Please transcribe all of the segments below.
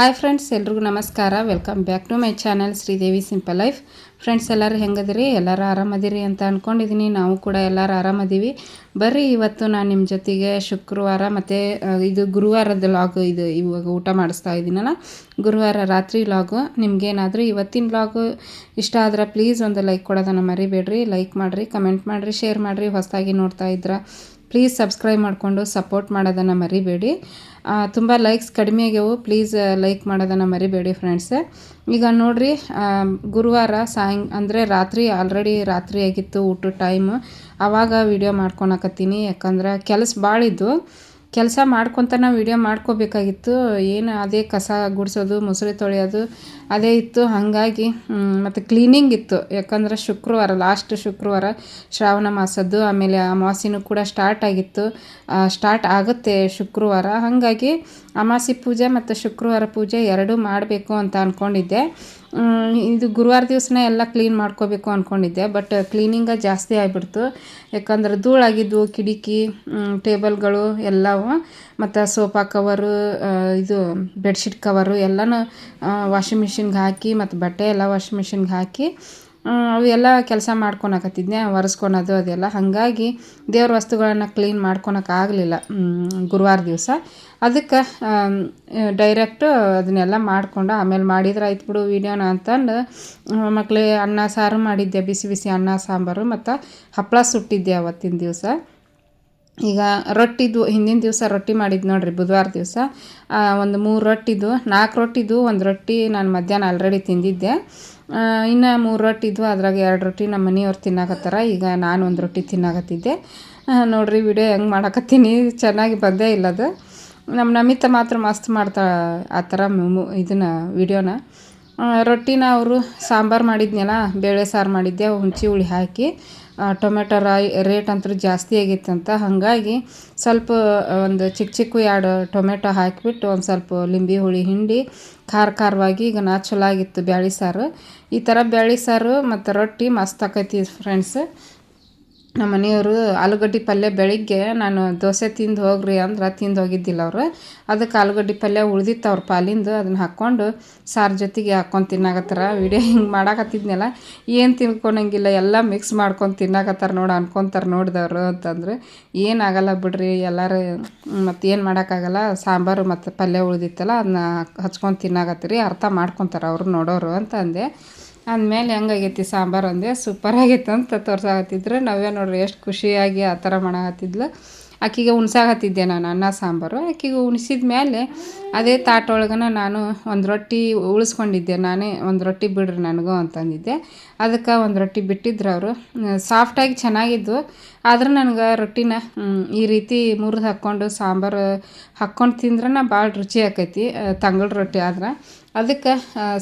Hi friends ಎಲ್ರಿಗೂ ನಮಸ್ಕಾರ. Welcome back to my channel Sridevi simple life friends ಎಲ್ಲರೂ ಹೆಂಗದಿರಿ? ಎಲ್ಲರೂ ಆರಾಮದಿರಿ ಅಂತ ಅಂದ್ಕೊಂಡಿದ್ದೀನಿ ನಾವು ಕೂಡ ಎಲ್ಲರೂ ಆರಾಮದೀವಿ. ಬರ್ರಿ, ಇವತ್ತು ನಾನು ನಿಮ್ಮ ಜೊತೆಗೆ ಶುಕ್ರವಾರ ಮತ್ತು ಇದು ಗುರುವಾರದ ಲಾಗು ಇದು ಇವಾಗ ಊಟ ಮಾಡಿಸ್ತಾ ಇದ್ದೀನಲ್ಲ? ಗುರುವಾರ ರಾತ್ರಿ ಲಾಗು ನಿಮಗೇನಾದರೂ ಇವತ್ತಿನ ಲಾಗು ಇಷ್ಟ ಆದ್ರೆ ಪ್ಲೀಸ್ ಒಂದು ಲೈಕ್ ಕೊಡೋದನ್ನು ಮರಿಬೇಡ್ರಿ. ಲೈಕ್ ಮಾಡಿರಿ ಕಮೆಂಟ್ ಮಾಡಿರಿ ಶೇರ್ ಮಾಡಿರಿ. ಹೊಸದಾಗಿ ನೋಡ್ತಾ ಇದ್ರೆ ಪ್ಲೀಸ್ ಸಬ್ಸ್ಕ್ರೈಬ್ ಮಾಡಿಕೊಂಡು ಸಪೋರ್ಟ್ ಮಾಡೋದನ್ನು ಮರಿಬೇಡಿ. ತುಂಬ ಲೈಕ್ಸ್ ಕಡಿಮೆ ಆಗ್ಯವು. ಪ್ಲೀಸ್ ಲೈಕ್ ಮಾಡೋದನ್ನು ಮರಿಬೇಡಿ ಫ್ರೆಂಡ್ಸ್ ಈಗ ನೋಡಿರಿ ಗುರುವಾರ ಸಾಯಂ, ಅಂದರೆ ರಾತ್ರಿ ಆಲ್ರೆಡಿ ರಾತ್ರಿ ಆಗಿತ್ತು ಊಟದ ಟೈಮು ಆವಾಗ ವೀಡಿಯೋ ಮಾಡ್ಕೊಳಕತ್ತೀನಿ ಯಾಕಂದ್ರೆ ಕೆಲಸ ಭಾಳ ಇದ್ದು ಕೆಲಸ ಮಾಡ್ಕೊತಾನೆ ವೀಡಿಯೋ ಮಾಡ್ಕೋಬೇಕಾಗಿತ್ತು. ಏನು ಅದೇ ಕಸ ಗುಡಿಸೋದು, ಮೊಸರು ತೊಳೆಯೋದು, ಅದೇ ಇತ್ತು. ಹಾಗಾಗಿ ಮತ್ತು ಕ್ಲೀನಿಂಗ್ ಇತ್ತು. ಯಾಕಂದ್ರೆ ಶುಕ್ರವಾರ ಲಾಸ್ಟ್ ಶುಕ್ರವಾರ ಶ್ರಾವಣ ಮಾಸದ್ದು, ಆಮೇಲೆ ಅಮಾವಾಸ್ಯೆನೂ ಕೂಡ ಸ್ಟಾರ್ಟ್ ಆಗಿತ್ತು. ಸ್ಟಾರ್ಟ್ ಆಗುತ್ತೆ ಶುಕ್ರವಾರ. ಹಾಗಾಗಿ ಅಮಾವಾಸ್ಯೆ ಪೂಜೆ ಮತ್ತು ಶುಕ್ರವಾರ ಪೂಜೆ ಎರಡೂ ಮಾಡಬೇಕು ಅಂತ ಅಂದ್ಕೊಂಡಿದ್ದೆ ಇದು ಗುರುವಾರ ದಿವಸನೇ ಎಲ್ಲ ಕ್ಲೀನ್ ಮಾಡ್ಕೋಬೇಕು ಅಂದ್ಕೊಂಡಿದ್ದೆ ಬಟ್ ಕ್ಲೀನಿಂಗ ಜಾಸ್ತಿ ಆಗಿಬಿಡ್ತು. ಯಾಕಂದ್ರೆ ಧೂಳಾಗಿದ್ವು ಕಿಡಿಕಿ ಟೇಬಲ್ಗಳು ಎಲ್ಲವು, ಮತ್ತು ಸೋಫಾ ಕವರು ಇದು ಬೆಡ್ಶೀಟ್ ಕವರು ಎಲ್ಲನೂ ವಾಷಿಂಗ್ ಮಿಷಿನ್ಗೆ ಹಾಕಿ, ಮತ್ತು ಬಟ್ಟೆ ಎಲ್ಲ ವಾಷಿಂಗ್ ಮಿಷಿನ್ಗೆ ಹಾಕಿ ಅವೆಲ್ಲ ಕೆಲಸ ಮಾಡ್ಕೊಳಕತ್ತಿದ್ನೆ ಒರೆಸ್ಕೊಳೋದು ಅದೆಲ್ಲ. ಹಾಗಾಗಿ ದೇವ್ರ ವಸ್ತುಗಳನ್ನು ಕ್ಲೀನ್ ಆಗಲಿಲ್ಲ ಗುರುವಾರ ದಿವಸ. ಅದಕ್ಕೆ ಡೈರೆಕ್ಟು ಅದನ್ನೆಲ್ಲ ಮಾಡಿಕೊಂಡು ಆಮೇಲೆ ಮಾಡಿದ್ರೆ ಆಯ್ತು ಬಿಡು ವೀಡಿಯೋನ ಅಂತಂದು ಮಕ್ಳು ಅನ್ನ ಸಾರು ಮಾಡಿದ್ದೆ, ಬಿಸಿ ಬಿಸಿ ಅನ್ನ, ಸಾಂಬಾರು ಮತ್ತು ಹಪ್ಪಳ ಸುಟ್ಟಿದ್ದೆ ಅವತ್ತಿನ ದಿವಸ. ಈಗ ರೊಟ್ಟಿದು, ಹಿಂದಿನ ದಿವಸ ರೊಟ್ಟಿ ಮಾಡಿದ್ದು ನೋಡಿರಿ ಬುಧವಾರ ದಿವಸ. ಒಂದು ಮೂರು ರೊಟ್ಟಿದು ನಾಲ್ಕು ರೊಟ್ಟಿದು, ಒಂದು ರೊಟ್ಟಿ ನಾನು ಮಧ್ಯಾಹ್ನ ಆಲ್ರೆಡಿ ತಿಂದಿದ್ದೆ. ಇನ್ನು ಮೂರು ರೊಟ್ಟಿ ಇದ್ವು, ಅದ್ರಾಗ ಎರಡು ರೊಟ್ಟಿ ನಮ್ಮ ಮನೆಯವ್ರು ತಿನ್ನಾಕತ್ತಾರ. ಈಗ ನಾನು ಒಂದು ರೊಟ್ಟಿ ತಿನ್ನಾಕತ್ತಿದ್ದೆ. ನೋಡಿರಿ ವಿಡಿಯೋ ಹೆಂಗೆ ಮಾಡಕತ್ತೀನಿ, ಚೆನ್ನಾಗಿ ಬಂದೇ ಇಲ್ಲ ಅದು. ನಮ್ಮ ನಮಿತ ಮಾತ್ರ ಮಸ್ತ್ ಮಾಡ್ತಾ, ಆ ಥರ ಇದನ್ನು, ವಿಡಿಯೋನ. ರೊಟ್ಟಿನ ಅವರು ಸಾಂಬಾರು ಮಾಡಿದ್ನಲ್ಲ, ಬೇಳೆ ಸಾರು ಮಾಡಿದ್ದೆ ಹುಂಚಿ ಹುಳಿ ಹಾಕಿ. ಟೊಮೆಟೊ ರಾಯ್ ರೇಟ್ ಅಂತೂ ಜಾಸ್ತಿ ಆಗಿತ್ತಂತ ಹಾಗಾಗಿ ಸ್ವಲ್ಪ ಒಂದು ಚಿಕ್ಕ ಚಿಕ್ಕ ಎರಡು ಟೊಮೆಟೊ ಹಾಕಿಬಿಟ್ಟು ಒಂದು ಸ್ವಲ್ಪ ಲಿಂಬೆ, ಹುಳಿ, ಹಿಂಡಿ, ಖಾರ ಖಾರವಾಗಿ ಈಗ ನಾ ಚಲೋ ಆಗಿತ್ತು ಬ್ಯಾಳಿ ಸಾರು. ಈ ಥರ ಬ್ಯಾಳಿ ಸಾರು ಮತ್ತು ರೊಟ್ಟಿ ಮಸ್ತ್ ಆಕೈತಿ ಫ್ರೆಂಡ್ಸ್ ನಮ್ಮ ಮನೆಯವರು ಆಲೂಗಡ್ಡೆ ಪಲ್ಯ ಬೆಳಿಗ್ಗೆ ನಾನು ದೋಸೆ ತಿಂದು ಹೋಗ್ರಿ ಅಂದ್ರೆ ತಿಂದು ಹೋಗಿದ್ದಿಲ್ಲ ಅವರು. ಅದಕ್ಕೆ ಆಲೂಗಡ್ಡೆ ಪಲ್ಯ ಉಳ್ದಿತ್ತು ಅವ್ರ ಪಾಲಿಂದು, ಅದನ್ನು ಹಾಕ್ಕೊಂಡು ಸಾರು ಜೊತೆಗೆ ಹಾಕ್ಕೊಂಡು ತಿನ್ನಾಕತ್ತಾರ. ವಿಡಿಯೋ ಹಿಂಗೆ ಮಾಡಾಕತ್ತಿದ್ನಲ್ಲ, ಏನು ತಿನ್ಕೊಳಂಗಿಲ್ಲ ಎಲ್ಲ ಮಿಕ್ಸ್ ಮಾಡ್ಕೊಂಡು ತಿನ್ನಾಕತ್ತಾರ ನೋಡಿ, ಅನ್ಕೊತಾರೆ ನೋಡಿದವರು ಅಂತಂದ್ರೆ. ಏನಾಗಲ್ಲ ಬಿಡ್ರಿ, ಎಲ್ಲರೂ ಮತ್ತು ಏನು ಮಾಡೋಕ್ಕಾಗಲ್ಲ, ಸಾಂಬಾರು ಮತ್ತು ಪಲ್ಯ ಉಳ್ದಿತ್ತಲ್ಲ ಅದನ್ನ ಹಚ್ಕೊಂಡು ತಿನ್ನಾಕತ್ತೀರಿ, ಅರ್ಥ ಮಾಡ್ಕೊತಾರೆ ಅವರು ನೋಡೋರು ಅಂತ ಅಂದೆ. ಅಂದಮೇಲೆ ಹೆಂಗಾಗೈತಿ ಸಾಂಬಾರು ಅಂದೆ ಸೂಪರ್ ಆಗೈತೆ ಅಂತ ತೋರ್ಸಾಕತ್ತಿದ್ರು. ನಾವೇ ನೋಡ್ರಿ ಎಷ್ಟು ಖುಷಿಯಾಗಿ ಆ ಥರ ಮಾಡಾಕತ್ತಿದ್ಲು. ಆಕಿಗೆ ಉಣ್ಸಾಕತ್ತಿದ್ದೆ ನಾನು ಅನ್ನ, ಸಾಂಬಾರು. ಆಕಿಗೆ ಉಣಿಸಿದ ಮೇಲೆ ಅದೇ ತಾಟೊಳಗನ ನಾನು ಒಂದು ರೊಟ್ಟಿ ಉಳಿಸ್ಕೊಂಡಿದ್ದೆ. ನಾನೇ ಒಂದು ರೊಟ್ಟಿ ಬಿಡ್ರಿ ನನಗೂ ಅಂತಂದಿದ್ದೆ. ಅದಕ್ಕೆ ಒಂದು ರೊಟ್ಟಿ ಬಿಟ್ಟಿದ್ರು ಅವರು. ಸಾಫ್ಟಾಗಿ ಚೆನ್ನಾಗಿದ್ವು. ಆದ್ರೆ ನನಗೆ ರೊಟ್ಟಿನ ಈ ರೀತಿ ಮುರಿದು ಹಾಕ್ಕೊಂಡು ಸಾಂಬಾರು ಹಾಕ್ಕೊಂಡು ತಿಂದ್ರೆ ಭಾಳ ರುಚಿ ಆಕೈತಿ ತಂಗಳು ರೊಟ್ಟಿ ಆದ್ರೆ. ಅದಕ್ಕೆ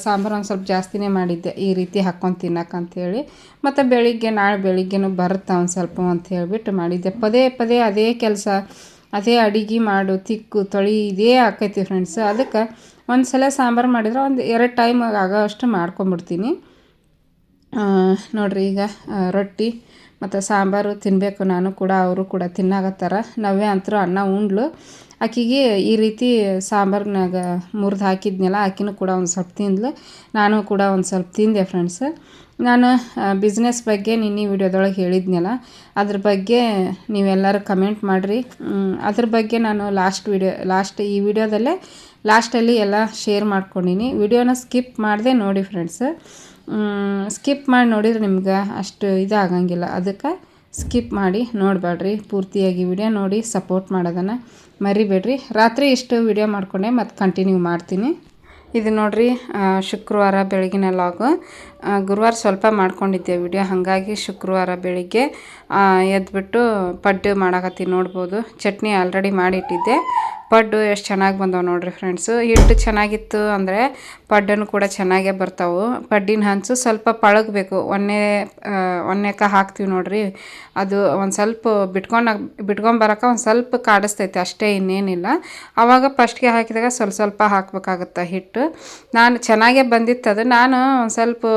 ಸಾಂಬಾರು ಒಂದು ಸ್ವಲ್ಪ ಜಾಸ್ತಿನೇ ಮಾಡಿದ್ದೆ, ಈ ರೀತಿ ಹಾಕ್ಕೊಂಡು ತಿನ್ನಕ್ಕಂಥೇಳಿ ಮತ್ತು ಬೆಳಿಗ್ಗೆ, ನಾಳೆ ಬೆಳಿಗ್ಗೆನೂ ಬರುತ್ತೆ ಒಂದು ಸ್ವಲ್ಪ ಅಂತ ಹೇಳಿಬಿಟ್ಟು ಮಾಡಿದ್ದೆ. ಪದೇ ಪದೇ ಅದೇ ಕೆಲಸ, ಅದೇ ಅಡಿಗೆ ಮಾಡು, ತಿಕ್ಕು, ತೊಳಿ, ಇದೇ ಆಕೈತಿ ಫ್ರೆಂಡ್ಸ್. ಅದಕ್ಕೆ ಒಂದು ಸಲ ಸಾಂಬಾರು ಮಾಡಿದ್ರೆ ಒಂದು ಎರಡು ಟೈಮ್ ಆಗೋ ಅಷ್ಟು ಮಾಡ್ಕೊಂಬಿಡ್ತೀನಿ ನೋಡಿರಿ ಈಗ ರೊಟ್ಟಿ ಮತ್ತು ಸಾಂಬಾರು ತಿನ್ನಬೇಕು ನಾನು ಕೂಡ, ಅವರು ಕೂಡ ತಿನ್ನಾಗತ್ತಾರ ನವ್ಯ ಅಂತರೂ ಅನ್ನ ಉಂಡ್ಲು. ಆಕಿಗೆ ಈ ರೀತಿ ಸಾಂಬಾರ್ನಾಗ ಮುರಿದು ಹಾಕಿದ್ನಲ್ಲ, ಆಕಿನೂ ಕೂಡ ಒಂದು ಸ್ವಲ್ಪ ತಿಂದ್ಲು. ನಾನು ಕೂಡ ಒಂದು ಸ್ವಲ್ಪ ತಿಂದೆ ಫ್ರೆಂಡ್ಸ್ ನಾನು ಬಿಸ್ನೆಸ್ ಬಗ್ಗೆ ನಿನ್ನೆ ವಿಡಿಯೋದೊಳಗೆ ಹೇಳಿದ್ನಲ್ಲ, ಅದ್ರ ಬಗ್ಗೆ ನೀವೆಲ್ಲರೂ ಕಮೆಂಟ್ ಮಾಡಿರಿ. ಅದ್ರ ಬಗ್ಗೆ ನಾನು ಲಾಸ್ಟ್ ವಿಡಿಯೋ ಲಾಸ್ಟ್ ಈ ವಿಡಿಯೋದಲ್ಲೇ ಲಾಸ್ಟಲ್ಲಿ ಎಲ್ಲ ಶೇರ್ ಮಾಡ್ಕೊಂಡಿನಿ. ವಿಡಿಯೋನ ಸ್ಕಿಪ್ ಮಾಡಿದೆ ನೋಡಿ ಫ್ರೆಂಡ್ಸ್ ಸ್ಕಿಪ್ ಮಾಡಿ ನೋಡಿದ್ರೆ ನಿಮ್ಗೆ ಅಷ್ಟು ಇದಾಗಂಗಿಲ್ಲ. ಅದಕ್ಕೆ ಸ್ಕಿಪ್ ಮಾಡಿ ನೋಡಬೇಡ್ರಿ. ಪೂರ್ತಿಯಾಗಿ ವಿಡಿಯೋ ನೋಡಿ ಸಪೋರ್ಟ್ ಮಾಡೋದನ್ನು ಮರಿಬೇಡ್ರಿ. ರಾತ್ರಿ ಇಷ್ಟು ವಿಡಿಯೋ ಮಾಡಿಕೊಂಡೆ ಮತ್ತು ಕಂಟಿನ್ಯೂ ಮಾಡ್ತೀನಿ. ಇದು ನೋಡಿರಿ ಶುಕ್ರವಾರ ಬೆಳಗಿನ ಲಾಗು ಗುರುವಾರ ಸ್ವಲ್ಪ ಮಾಡ್ಕೊಂಡಿದ್ದೆ ವಿಡಿಯೋ. ಹಾಗಾಗಿ ಶುಕ್ರವಾರ ಬೆಳಿಗ್ಗೆ ಎದ್ಬಿಟ್ಟು ಪಡ್ಡು ಮಾಡಾಕತ್ತೀನಿ ನೋಡ್ಬೋದು. ಚಟ್ನಿ ಆಲ್ರೆಡಿ ಮಾಡಿಟ್ಟಿದ್ದೆ. ಪಡ್ಡು ಎಷ್ಟು ಚೆನ್ನಾಗಿ ಬಂದವು ನೋಡಿರಿ ಫ್ರೆಂಡ್ಸು ಹಿಟ್ಟು ಚೆನ್ನಾಗಿತ್ತು ಅಂದರೆ ಪಡ್ಡನ್ನು ಕೂಡ ಚೆನ್ನಾಗೇ ಬರ್ತಾವೆ. ಪಡ್ಡಿನ ಹಂಚು ಸ್ವಲ್ಪ ಪಳಗಬೇಕು. ಒನ್ನೆ ಒನ್ನೆಕ ಹಾಕ್ತೀವಿ ನೋಡಿರಿ. ಅದು ಒಂದು ಸ್ವಲ್ಪ ಬಿಟ್ಕೊಂಡು ಬಿಟ್ಕೊಂಬರಕ್ಕೆ ಒಂದು ಸ್ವಲ್ಪ ಕಾಡಿಸ್ತೈತೆ, ಅಷ್ಟೇ ಇನ್ನೇನಿಲ್ಲ. ಆವಾಗ ಫಸ್ಟ್ಗೆ ಹಾಕಿದಾಗ ಸ್ವಲ್ಪ ಸ್ವಲ್ಪ ಹಾಕಬೇಕಾಗುತ್ತೆ ಹಿಟ್ಟು. ನಾನು ಚೆನ್ನಾಗೇ ಬಂದಿತ್ತು ಅದು. ನಾನು ಒಂದು ಸ್ವಲ್ಪ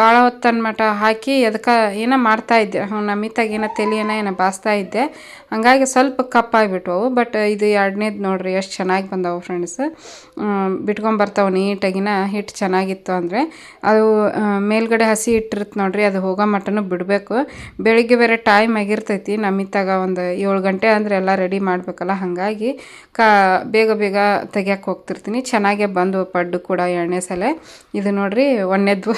ಭಾಳ ಹೊತ್ತನ ಮಟ ಹಾಕಿ ಅದಕ್ಕೆ ಏನೋ ಮಾಡ್ತಾಯಿದ್ದೆ ನಮಿತಾಗ ಏನೋ ತಲೆಯನ್ನ ಏನೋ ಬಾಸ್ತಾ ಇದ್ದೆ. ಹಂಗಾಗಿ ಸ್ವಲ್ಪ ಕಪ್ಪಾಗಿಬಿಟ್ವು ಬಟ್ ಇದು ಎರಡನೇದು ನೋಡ್ರಿ ಎಷ್ಟು ಚೆನ್ನಾಗಿ ಬಂದವು ಫ್ರೆಂಡ್ಸ್ ಬಿಟ್ಕೊಂಬರ್ತಾವೆ ನೀಟಾಗಿನ ಹಿಟ್ಟು ಚೆನ್ನಾಗಿತ್ತು ಅಂದರೆ. ಅದು ಮೇಲ್ಗಡೆ ಹಸಿ ಇಟ್ಟಿರುತ್ತೆ ನೋಡ್ರಿ, ಅದು ಹೋಗೋ ಮಟನೂ ಬಿಡಬೇಕು. ಬೆಳಿಗ್ಗೆ ಬೇರೆ ಟೈಮ್ ಆಗಿರ್ತೈತಿ ನಮಿತಾಗ ಒಂದು ಏಳು ಗಂಟೆ ಅಂದರೆ ಎಲ್ಲ ರೆಡಿ ಮಾಡಬೇಕಲ್ಲ, ಹಾಗಾಗಿ ಕಾ, ಬೇಗ ಬೇಗ ತೆಗಿಯಕ್ಕೆ ಹೋಗ್ತಿರ್ತೀನಿ. ಚೆನ್ನಾಗೇ ಬಂದು ಪಡ್ಡು ಕೂಡ ಎರಡನೇ ಸಲ. ಇದು ನೋಡ್ರಿ ಒಂದೇದು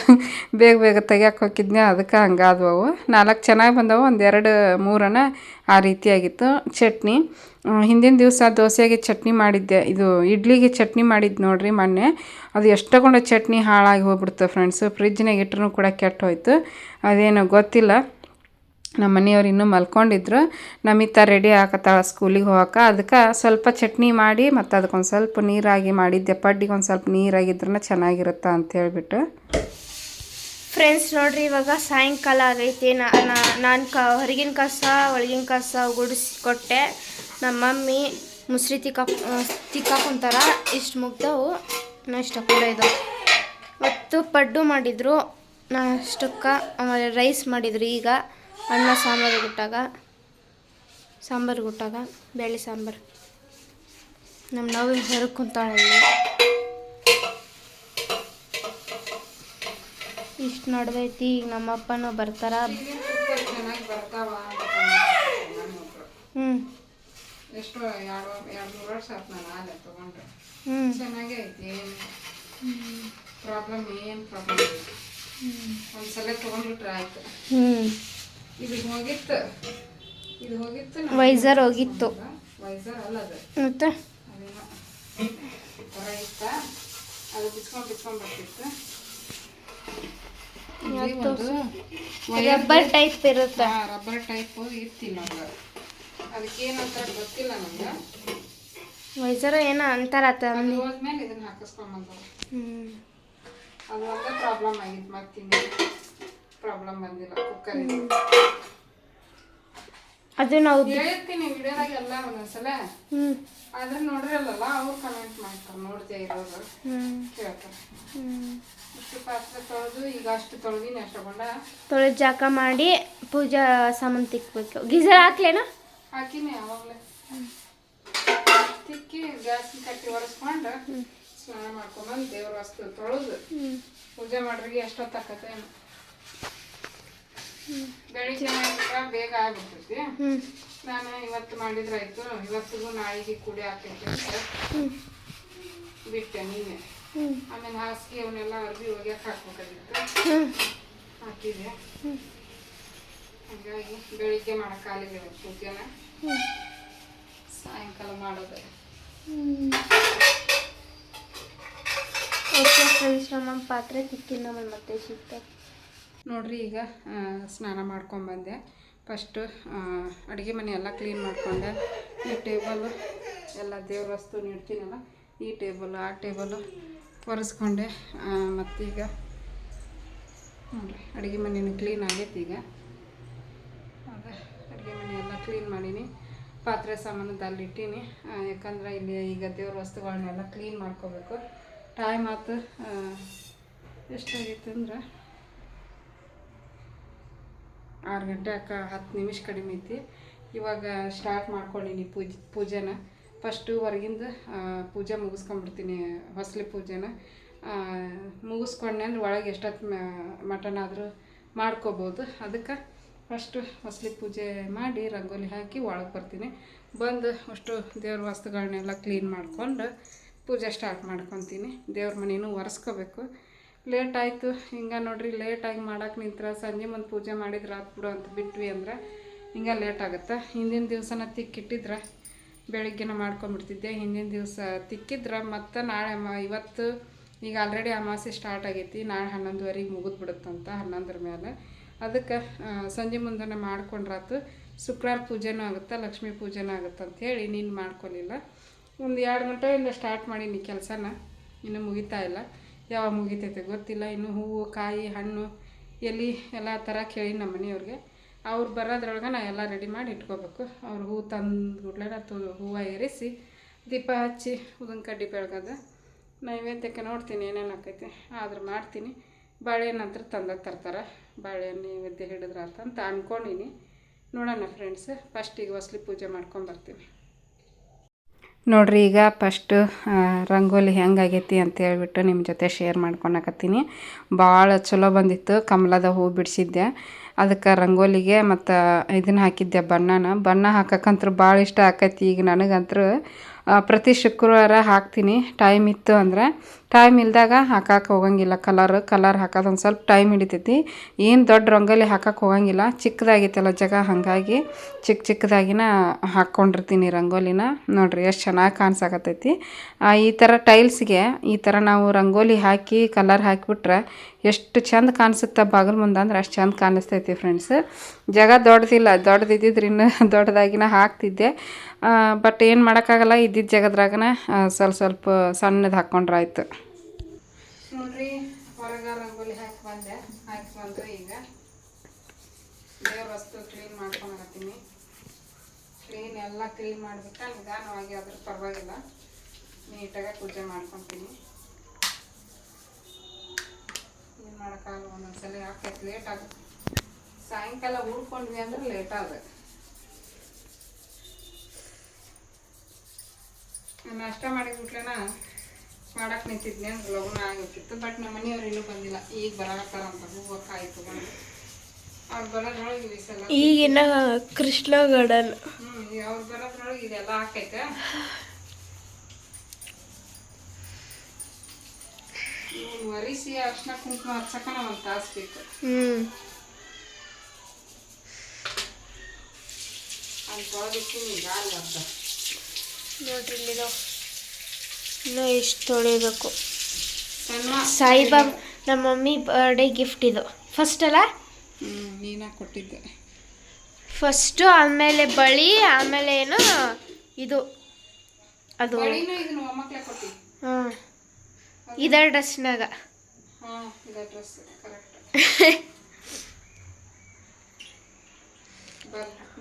ಬೇಗ ಬೇಗ ತೆಗಿಯಕ್ಕೆ ಹೋಗಿದ್ನೆ ಅದಕ್ಕೆ ಹಂಗಾದ್ವು ನಾಲ್ಕು ಚೆನ್ನಾಗಿ ಬಂದವು. ಒಂದೆರಡು ಮೂರನ ಆ ರೀತಿಯಾಗಿತ್ತು. ಚಟ್ನಿ. ಹಿಂದಿನ ದಿವಸ ದೋಸೆಗೆ ಚಟ್ನಿ ಮಾಡಿದ್ದೆ. ಇದು ಇಡ್ಲಿಗೆ ಚಟ್ನಿ ಮಾಡಿದ್ದು ನೋಡ್ರಿ ಮೊನ್ನೆ. ಅದು ಎಷ್ಟು ತಗೊಂಡು ಚಟ್ನಿ ಹಾಳಾಗಿ ಹೋಗ್ಬಿಡ್ತು ಫ್ರೆಂಡ್ಸು. ಫ್ರಿಜ್ನಾಗ ಇಟ್ರೂ ಕೂಡ ಕೆಟ್ಟ ಹೋಯ್ತು. ಅದೇನು ಗೊತ್ತಿಲ್ಲ. ನಮ್ಮ ಮನೆಯವ್ರು ಇನ್ನೂ ಮಲ್ಕೊಂಡಿದ್ರು. ನಮಿತ ರೆಡಿ ಆಗತ್ತಾಳ ಸ್ಕೂಲಿಗೆ ಹೋಗಕ್ಕೆ ಅದಕ್ಕೆ ಸ್ವಲ್ಪ ಚಟ್ನಿ ಮಾಡಿ ಮತ್ತು ಅದಕ್ಕೊಂದು ಸ್ವಲ್ಪ ನೀರಾಗಿ ಮಾಡಿದ್ದೆ. ಪಡ್ಡಿಗೆ ಒಂದು ಸ್ವಲ್ಪ ನೀರಾಗಿದ್ರೂ ಚೆನ್ನಾಗಿರುತ್ತೆ ಅಂತ ಹೇಳ್ಬಿಟ್ಟು. ಫ್ರೆಂಡ್ಸ್ ನೋಡ್ರಿ, ಇವಾಗ ಸಾಯಂಕಾಲ ಆಗೈತಿ. ನಾನು ಕ ಹೊರಗಿನ ಕಸ, ಒಳಗಿನ ಕಸ ಗುಡಿಸಿ ಕೊಟ್ಟೆ. ನಮ್ಮ ಮಮ್ಮಿ ಮುಸ್ರಿ ತಿಕ್ಕ ತಿಕ್ಕಾಕೊಂತಾರ. ಇಷ್ಟು ಮುಗ್ದವು. ಇಷ್ಟ ಕೂಡ ಇದು. ಮತ್ತು ಪಡ್ಡು ಮಾಡಿದ್ರು. ನಾಷ್ಟಕ್ಕೆ ಆಮೇಲೆ ರೈಸ್ ಮಾಡಿದರು ಈಗ. ಅನ್ನ, ಸಾಂಬಾರು ಗುಟ್ಟಾಗ ಸಾಂಬಾರು ಗುಟ್ಟಾಗ ಬೇಳೆ ಸಾಂಬಾರು. ನಮ್ಮ ನಾವು ಹೊರಗೆ ಕುಂತಾಳಲ್ಲಿ. ಇಷ್ಟು ನಡ್ದೈತಿ ಈಗ ನಮ್ಮ ಅಪ್ಪನೂ ಬರ್ತಾರ. ಚೆನ್ನಾಗಿ ಬರ್ತಾವ ಹ್ಞೂ ಎಷ್ಟು ಎರಡು ಎರಡು ಮೂರು ವರ್ಷ ಆಯ್ತು ನಾನು ಹಾಲೆ ತೊಗೊಂಡು ಹ್ಞೂ ಚೆನ್ನಾಗೇ ಐತಿ ಏನು ಪ್ರಾಬ್ಲಮ್ ಏನು ಪ್ರಾಬ್ಲಮ್ ಒಂದು ಸಲ ತೊಗೊಂಡ್ಬಿಟ್ರೆ ಆಯ್ತು. ಹ್ಞೂ ಇದು ಹೋಗಿತ್ತು. ಇದು ಹೋಗಿತ್ತು ವೈಸರ್ ಹೋಗಿತ್ತು. ವೈಸರ್ ಅಲ್ಲ ಅದು. ಮತ್ತು? ಅದು ಬಿಚ್ಕೊಂಡು ಬಿಚ್ಕೊಂಡು ಬರ್ತಿತ್ತು. ರಬ್ಬರ್ ಟೈಪ್ ಇರುತ್ತೆ? ರಬ್ಬರ್ ಟೈಪ್ ಇರ್ತೀವಿ ನಮ್ಗೆ ಅದಕ್ಕೆ ಅದಕ್ಕೇನಂತ ಗೊತ್ತಿಲ್ಲ ನಮ್ಗೆ. ಮೈಸೂರು ಏನೋ ಅಂತಾರ ಹೋದ್ಮೇಲೆ ಇದನ್ನ ಅದು ಒಂದೇ ಪ್ರಾಬ್ಲಮ್ ಆಗಿತ್ತು ಮತ್ತೆ ಪ್ರಾಬ್ಲಮ್ ಬಂದಿಲ್ಲ ಕುಕ್ಕರ್ ಅದು ನಾವು ಹೇಳಿರ್ತೀನಿ ವಿಡಿಯೋದಾಗ ಎಲ್ಲ ಒಂದೊಂದ್ಸಲ. ಹ್ಞೂ ಆದ್ರೆ ನೋಡಿರಲ್ಲ ಅವ್ರು ಕಮೆಂಟ್ ಮಾಡ್ತಾರೆ ನೋಡ್ದೆ ಇರೋರು ಕೇಳ್ತಾರೆ. ಇಷ್ಟು ಪಾತ್ರೆ ತೊಳೆದು ಈಗ ಅಷ್ಟು ತೊಳೆದಿನಿ ಅಷ್ಟು ತೊಳೆ ತೊಳೆದು ಜಾಕ ಮಾಡಿ ಪೂಜಾ ಸಾಮಾನು ತಿಕ್ಬೇಕು. ಗೀಸರ್ ಹಾಕ್ಲೇನಾ? ಹಾಕಿನಿ ಯಾವಾಗಲೇ ತಿಕ್ಕಿ ಗ್ಯಾಸ್ ಕಟ್ಟಿ ಒರೆಸ್ಕೊಂಡು ಸ್ನಾನ ಮಾಡ್ಕೊಂಬಂದು ದೇವ್ರ ವಸ್ತು ತೊಳೆದು ಪೂಜೆ ಮಾಡ್ರಿಗೆ ಎಷ್ಟೊತ್ತಾಕತ್ತೆ ಬೆಳಿಗ್ಗೆ ಬೇಗ ಆಗ್ಬಿಡ್ತೈತಿ. ನಾನು ಇವತ್ತು ಮಾಡಿದ್ರಾಯ್ತು ಇವತ್ತಿಗೂ ನಾಳೆಗೆ ಕುಡಿ ಹಾಕೈತೆ ಅಂತ ಬಿಟ್ಟೆ ನೀನೆ. ಆಮೇಲೆ ಹಾಸಿಗೆ ಅವನ್ನೆಲ್ಲ ಅರ್ಬಿ ಒಗ್ಯಾಕ ಹಾಕ್ಬೇಕಾಗಿತ್ತು. ಹಾಕಿದೆ. ಹಾಗಾಗಿ ಬೆಳಿಗ್ಗೆ ಮಾಡೋಕ್ಕಾಗಲಿಲ್ಲ ಪೂಜೆನ ಸಾಯಂಕಾಲ ಮಾಡೋದು. ಓಕೆ ಫ್ರೆಂಡ್ಸ್ ನಮ್ಮ ಪಾತ್ರೆ ತಿಕ್ಕಿನ ಮತ್ತೆ ಸಿಗ್ತಾರೆ ನೋಡ್ರಿ ಈಗ ಸ್ನಾನ ಮಾಡ್ಕೊಂಬಂದೆ ಫಸ್ಟು ಅಡುಗೆ ಮನೆ ಎಲ್ಲ ಕ್ಲೀನ್ ಮಾಡ್ಕೊಂಡೆ. ಈ ಟೇಬಲು ಎಲ್ಲ ದೇವ್ರ ವಸ್ತು ನೀಡ್ತೀನಲ್ಲ ಈ ಟೇಬಲು ಆ ಟೇಬಲು ಒರೆಸ್ಕೊಂಡೆ. ಮತ್ತೀಗ, ನೋಡ್ರಿ, ಅಡುಗೆ ಮನೇನು ಕ್ಲೀನ್ ಆಗೈತಿ ಈಗ. ಅಡುಗೆ ಮನೆ ಎಲ್ಲ ಕ್ಲೀನ್ ಮಾಡೀನಿ. ಪಾತ್ರೆ ಸಾಮಾನು ಅಲ್ಲಿಟ್ಟೀನಿ ಯಾಕಂದ್ರೆ ಇಲ್ಲಿ ಈಗ ದೇವ್ರ ವಸ್ತುಗಳನ್ನೆಲ್ಲ ಕ್ಲೀನ್ ಮಾಡ್ಕೋಬೇಕು. ಟೈಮ್ ಆಯ್ತು ಎಷ್ಟಾಗಿತ್ತು ಎಷ್ಟಾಗೈತೆ ಅಂದ್ರೆ ಆರು ಗಂಟೆ ಅಕ್ಕ ಹತ್ತು ನಿಮಿಷ ಕಡಿಮೆ ಐತಿ. ಇವಾಗ ಸ್ಟಾರ್ಟ್ ಮಾಡ್ಕೊಂಡೀನಿ ಪೂಜೆ, ಪೂಜೆನ. ಫಸ್ಟು ಹೊರಗಿಂದ ಪೂಜೆ ಮುಗಿಸ್ಕೊಂಡ್ಬಿಡ್ತೀನಿ, ಹೊಸಲಿ ಪೂಜೆನ. ಮುಗಿಸ್ಕೊಂಡೆ ಅಂದ್ರೆ ಒಳಗೆ ಎಷ್ಟೊತ್ತು ಮಟನ್ ಆದರೂ ಮಾಡ್ಕೋಬೋದು. ಅದಕ್ಕೆ ಫಸ್ಟು ಹೊಸಲಿ ಪೂಜೆ ಮಾಡಿ ರಂಗೋಲಿ ಹಾಕಿ ಒಳಗೆ ಬರ್ತೀನಿ. ಬಂದು ಅಷ್ಟು ದೇವ್ರ ವಸ್ತುಗಳನ್ನೆಲ್ಲ ಕ್ಲೀನ್ ಮಾಡಿಕೊಂಡು ಪೂಜೆ ಸ್ಟಾರ್ಟ್ ಮಾಡ್ಕೊತೀನಿ. ದೇವ್ರ ಮನೇನೂ ಒರೆಸ್ಕೋಬೇಕು. ಲೇಟ್ ಆಯಿತು. ಹಿಂಗೆ ನೋಡ್ರಿ ಲೇಟಾಗಿ ಮಾಡೋಕೆ ನಿಂತ್ರ, ಸಂಜೆ ಮುಂದೆ ಪೂಜೆ ಮಾಡಿದ್ರೆ ಆತ್ ಬಿಡು ಅಂತ ಬಿಟ್ವಿ ಅಂದ್ರೆ ಹಿಂಗೆ ಲೇಟ್ ಆಗುತ್ತೆ. ಹಿಂದಿನ ದಿವಸನ ತಿಕ್ಕಿಟ್ಟಿದ್ರೆ, ಬೆಳಿಗ್ಗೆನ ಮಾಡ್ಕೊಂಬಿಡ್ತಿದ್ದೆ. ಹಿಂದಿನ ದಿವಸ ತಿಕ್ಕಿದ್ರೆ, ಮತ್ತೆ ನಾಳೆ ಮ, ಇವತ್ತು ಈಗ ಆಲ್ರೆಡಿ ಅಮಾವಾಸ್ಯೆ ಸ್ಟಾರ್ಟ್ ಆಗೈತಿ. ನಾಳೆ ಹನ್ನೊಂದುವರೆಗೆ ಮುಗಿದು ಬಿಡುತ್ತಂತ ಹನ್ನೊಂದರ ಮೇಲೆ ಅದಕ್ಕೆ ಸಂಜೆ ಮುಂದೆನೇ ಮಾಡ್ಕೊಂಡ್ರಾತು. ಶುಕ್ರವಾರ ಪೂಜೆನೂ ಆಗುತ್ತೆ, ಲಕ್ಷ್ಮೀ ಪೂಜೆನೂ ಆಗುತ್ತೆ ಅಂಥೇಳಿ ನೀನು ಮಾಡ್ಕೊಲಿಲ್ಲ. ಒಂದು ಎರಡು ಗಂಟೆಯಿಂದ ಸ್ಟಾರ್ಟ್ ಮಾಡೀನಿ ಕೆಲಸನ. ಇನ್ನೂ ಮುಗಿತಾ ಇಲ್ಲ. ಯಾವಾಗ ಮುಗಿತೈತೆ ಗೊತ್ತಿಲ್ಲ. ಇನ್ನು ಹೂವು, ಕಾಯಿ, ಹಣ್ಣು, ಎಲೆ ಎಲ್ಲ ಥರ ಕೇಳಿ ನಮ್ಮ ಮನೆಯವ್ರಿಗೆ. ಅವ್ರು ಬರೋದ್ರೊಳಗೆ ನಾ ಎಲ್ಲ ರೆಡಿ ಮಾಡಿ ಇಟ್ಕೋಬೇಕು. ಅವ್ರು ಹೂ ತಂದು ಕೂಡಲೇ ತು, ಹೂವು ಏರಿಸಿ ದೀಪ ಹಚ್ಚಿ ಉದನ್ ಕಡ್ಡಿ ಬೆಳಗದ. ನೈವೇದ್ಯಕ್ಕೆ ನೋಡ್ತೀನಿ ಏನೇನು ಆಕೈತೆ. ಆದ್ರೆ ಮಾಡ್ತೀನಿ. ಬಾಳೆಹಣ್ಣು ಅಂತ ತಂದ ತರ್ತಾರೆ. ಬಾಳೆಹಣ್ಣು ನೈವೇದ್ಯ ಹಿಡಿದ್ರೆ ಅಂತ ಅಂದ್ಕೊಂಡಿನಿ ನೋಡೋಣ ಫ್ರೆಂಡ್ಸ್ ಫಸ್ಟಿಗೆ ಹೊಸ್ಲಿ ಪೂಜೆ ಮಾಡ್ಕೊಂಬರ್ತೀನಿ ನೋಡ್ರಿ, ಈಗ ಫಸ್ಟು ರಂಗೋಲಿ ಹೆಂಗಾಗೈತಿ ಅಂತ ಹೇಳ್ಬಿಟ್ಟು ನಿಮ್ಮ ಜೊತೆ ಶೇರ್ ಮಾಡ್ಕೊಳಕತ್ತೀನಿ ಭಾಳ ಚಲೋ ಬಂದಿತ್ತು, ಕಮಲದ ಹೂ ಬಿಡಿಸಿದ್ದೆ. ಅದಕ್ಕೆ ರಂಗೋಲಿಗೆ ಮತ್ತು ಇದನ್ನ ಹಾಕಿದ್ದೆ ಬಣ್ಣನ. ಬಣ್ಣ ಹಾಕಕ್ಕಂತೂ ಭಾಳ ಇಷ್ಟ ಆಕೈತಿ. ಈಗ ನನಗಂತೂ ಪ್ರತಿ ಶುಕ್ರವಾರ ಹಾಕ್ತೀನಿ. ಟೈಮ್ ಇತ್ತು ಅಂದ್ರೆ ಟೈಮ್ ಇಲ್ದಾಗ ಹಾಕಕ್ಕೆ ಹೋಗಂಗಿಲ್ಲ. ಕಲರ್ ಕಲರ್ ಹಾಕೋದು ಒಂದು ಸ್ವಲ್ಪ ಟೈಮ್ ಹಿಡಿತೈತಿ. ಏನು ದೊಡ್ಡ ರಂಗೋಲಿ ಹಾಕಕ್ಕೆ ಹೋಗಂಗಿಲ್ಲ. ಚಿಕ್ಕದಾಗಿತ್ತಲ್ಲ ಜಾಗ, ಹಾಗಾಗಿ ಚಿಕ್ಕ ಚಿಕ್ಕದಾಗಿನ ಹಾಕ್ಕೊಂಡಿರ್ತೀನಿ ರಂಗೋಲಿನ. ನೋಡಿರಿ ಎಷ್ಟು ಚೆನ್ನಾಗಿ ಕಾಣಿಸಾಕತ್ತೈತಿ. ಈ ಥರ ಟೈಲ್ಸ್ಗೆ ಈ ಥರ ನಾವು ರಂಗೋಲಿ ಹಾಕಿ ಕಲರ್ ಹಾಕಿಬಿಟ್ರೆ ಎಷ್ಟು ಚಂದ ಕಾಣಿಸುತ್ತೆ ಬಾಗಲ್ ಮುಂದೆ ಅಂದ್ರೆ ಅಷ್ಟು ಚಂದ ಕಾಣಿಸ್ತೈತಿ ಫ್ರೆಂಡ್ಸ್ ಜಾಗ ದೊಡ್ಡದಿಲ್ಲ ದೊಡ್ಡದಿದ್ದಿದ್ರೆ ಇನ್ನೂ ದೊಡ್ಡದಾಗಿನ ಹಾಕ್ತಿದ್ದೆ. ಬಟ್ ಏನು ಮಾಡೋಕ್ಕಾಗಲ್ಲ ಇದ್ದಿದ್ದ ಜಾಗದ್ರಾಗನ ಸ್ವಲ್ಪ ಸ್ವಲ್ಪ ಸಣ್ಣದು ಹಾಕ್ಕೊಂಡ್ರೆ ಆಯ್ತು ನೋಡ್ರಿ, ಹೊರಗೆ ರಂಗೋಲಿ ಹಾಕಿ ಬಂದೆ. ಹಾಕಿ ಬಂದ್ರೆ ಈಗ ದೇವ್ರ ವಸ್ತು ಕ್ಲೀನ್ ಮಾಡ್ಕೊಂಡ್ಬರ್ತೀನಿ ಕ್ಲೀನ್ ಎಲ್ಲ ಕ್ಲೀನ್ ಮಾಡಿಬಿಟ್ಟು ನಿಧಾನವಾಗಿ ಅದ್ರ ಪರವಾಗಿಲ್ಲ. ನೀಟಾಗಿ ಪೂಜೆ ಮಾಡ್ಕೊತೀನಿ. ಏನು ಮಾಡೋಕ್ಕಾಗಲ್ಲ, ಒಂದೊಂದ್ಸಲ ಆಕೈತೆ ಲೇಟ್ ಆಗುತ್ತೆ ಸಾಯಂಕಾಲ ಉಳ್ಕೊಂಡ್ವಿ ಅಂದ್ರೆ ಲೇಟ್ ಆದ ನಾಷ್ಟ ಮಾಡಿದ್ಬಿಟ್ಲೇನ ಮಾಡಕ್ಕೆ ನಿಂತಿದ್ನಿ ಅಂದ್ರೆ ಲಗುನ ಆಗಿರ್ತಿತ್ತು ಬಟ್ ನಮ್ಮ ಮನೆಯವ್ರು ಇನ್ನೂ ಬಂದಿಲ್ಲ. ಈಗ ಬರಾಕತ್ತಾರಂತ ಅಂತ ಕಾಯಿ ತಗೊಂಡು. ಅವ್ರು ಬರೋದ್ರೊಳಗೆ ಈ ಸಲ ಈಗಿನ ಕೃಷ್ಣ ಗಾರ್ಡನ್ ಹ್ಞೂ ಅವ್ರು ಬರೋದ್ರೊಳಗೆ ಇದೆಲ್ಲ ಹಾಕೈತೆ. ವರಿಸಿ ಒರಿಸಿ ಅರ್ಶಿನ ಕುಂಕುಮ ಹಚ್ಚಕನ ಒಂದು ತಾಸು ಬೇಕು. ಹ್ಮ್. ಅಲ್ಲಿ ತೊಳೆದಿಟ್ಟಿನಿ ಗಾಳಿ ಅರ್ಧ ನೋಡ್ರಿ ಇಲ್ಲಿದಾವ್. ಇನ್ನು ಇಷ್ಟು ತೊಳಿಬೇಕು. ಸಾಯಿಬಾಬಾ ನಮ್ಮ ಮಮ್ಮಿ ಬರ್ಡೇ ಗಿಫ್ಟ್ ಇದು. ಫಸ್ಟ್ ಅಲ್ಲ? ನೀನಾ ಕೊಟ್ಟಿದ್ದೆ. ಫಸ್ಟು ಆಮೇಲೆ ಬಳಿ ಆಮೇಲೆ ಏನು ಇದು. ಅದು. ಹಾಂ ಡ್ರೆಸ್ನಾಗ ಇದೆ ಡ್ರೆಸ್ ಕರೆಕ್ಟ್.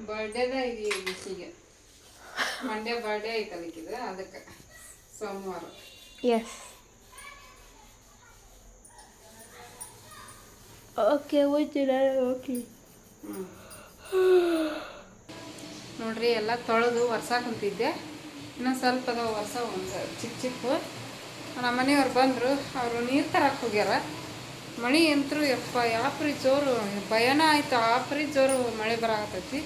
ಬರ್ಡೇದ ಮಂಡ್ಯ ಬರ್ಡೇ ಐತೆ ಅದಕ್ಕೆ ಸೋಮವಾರ. Yes okay ಹೋಯ್ತೀರ? ಓಕೆ ನೋಡ್ರಿ ಎಲ್ಲ ತೊಳೆದು ವರ್ಷ ಕುಂತಿದ್ದೆ. ಇನ್ನೊಂದು ಸ್ವಲ್ಪ ಅದಾವ ವರ್ಷ ಒಂದು ಚಿಕ್ಕ ಚಿಕ್ಕ ನಮ್ಮ ಮನೆಯವ್ರು ಬಂದರು ಅವರು ನೀರು ತರಕ್ಕೆ ಹೋಗ್ಯಾರ. ಮಳೆ ಅಂತರೂ ಯಪ್ಪ ಯಾಪ್ರಿ ಜೋರು ಭಯನ ಆಯ್ತು ಆಪ್ರಿ ಜೋರು ಮಳೆ ಬರಾಕತ್ತೈತಿ.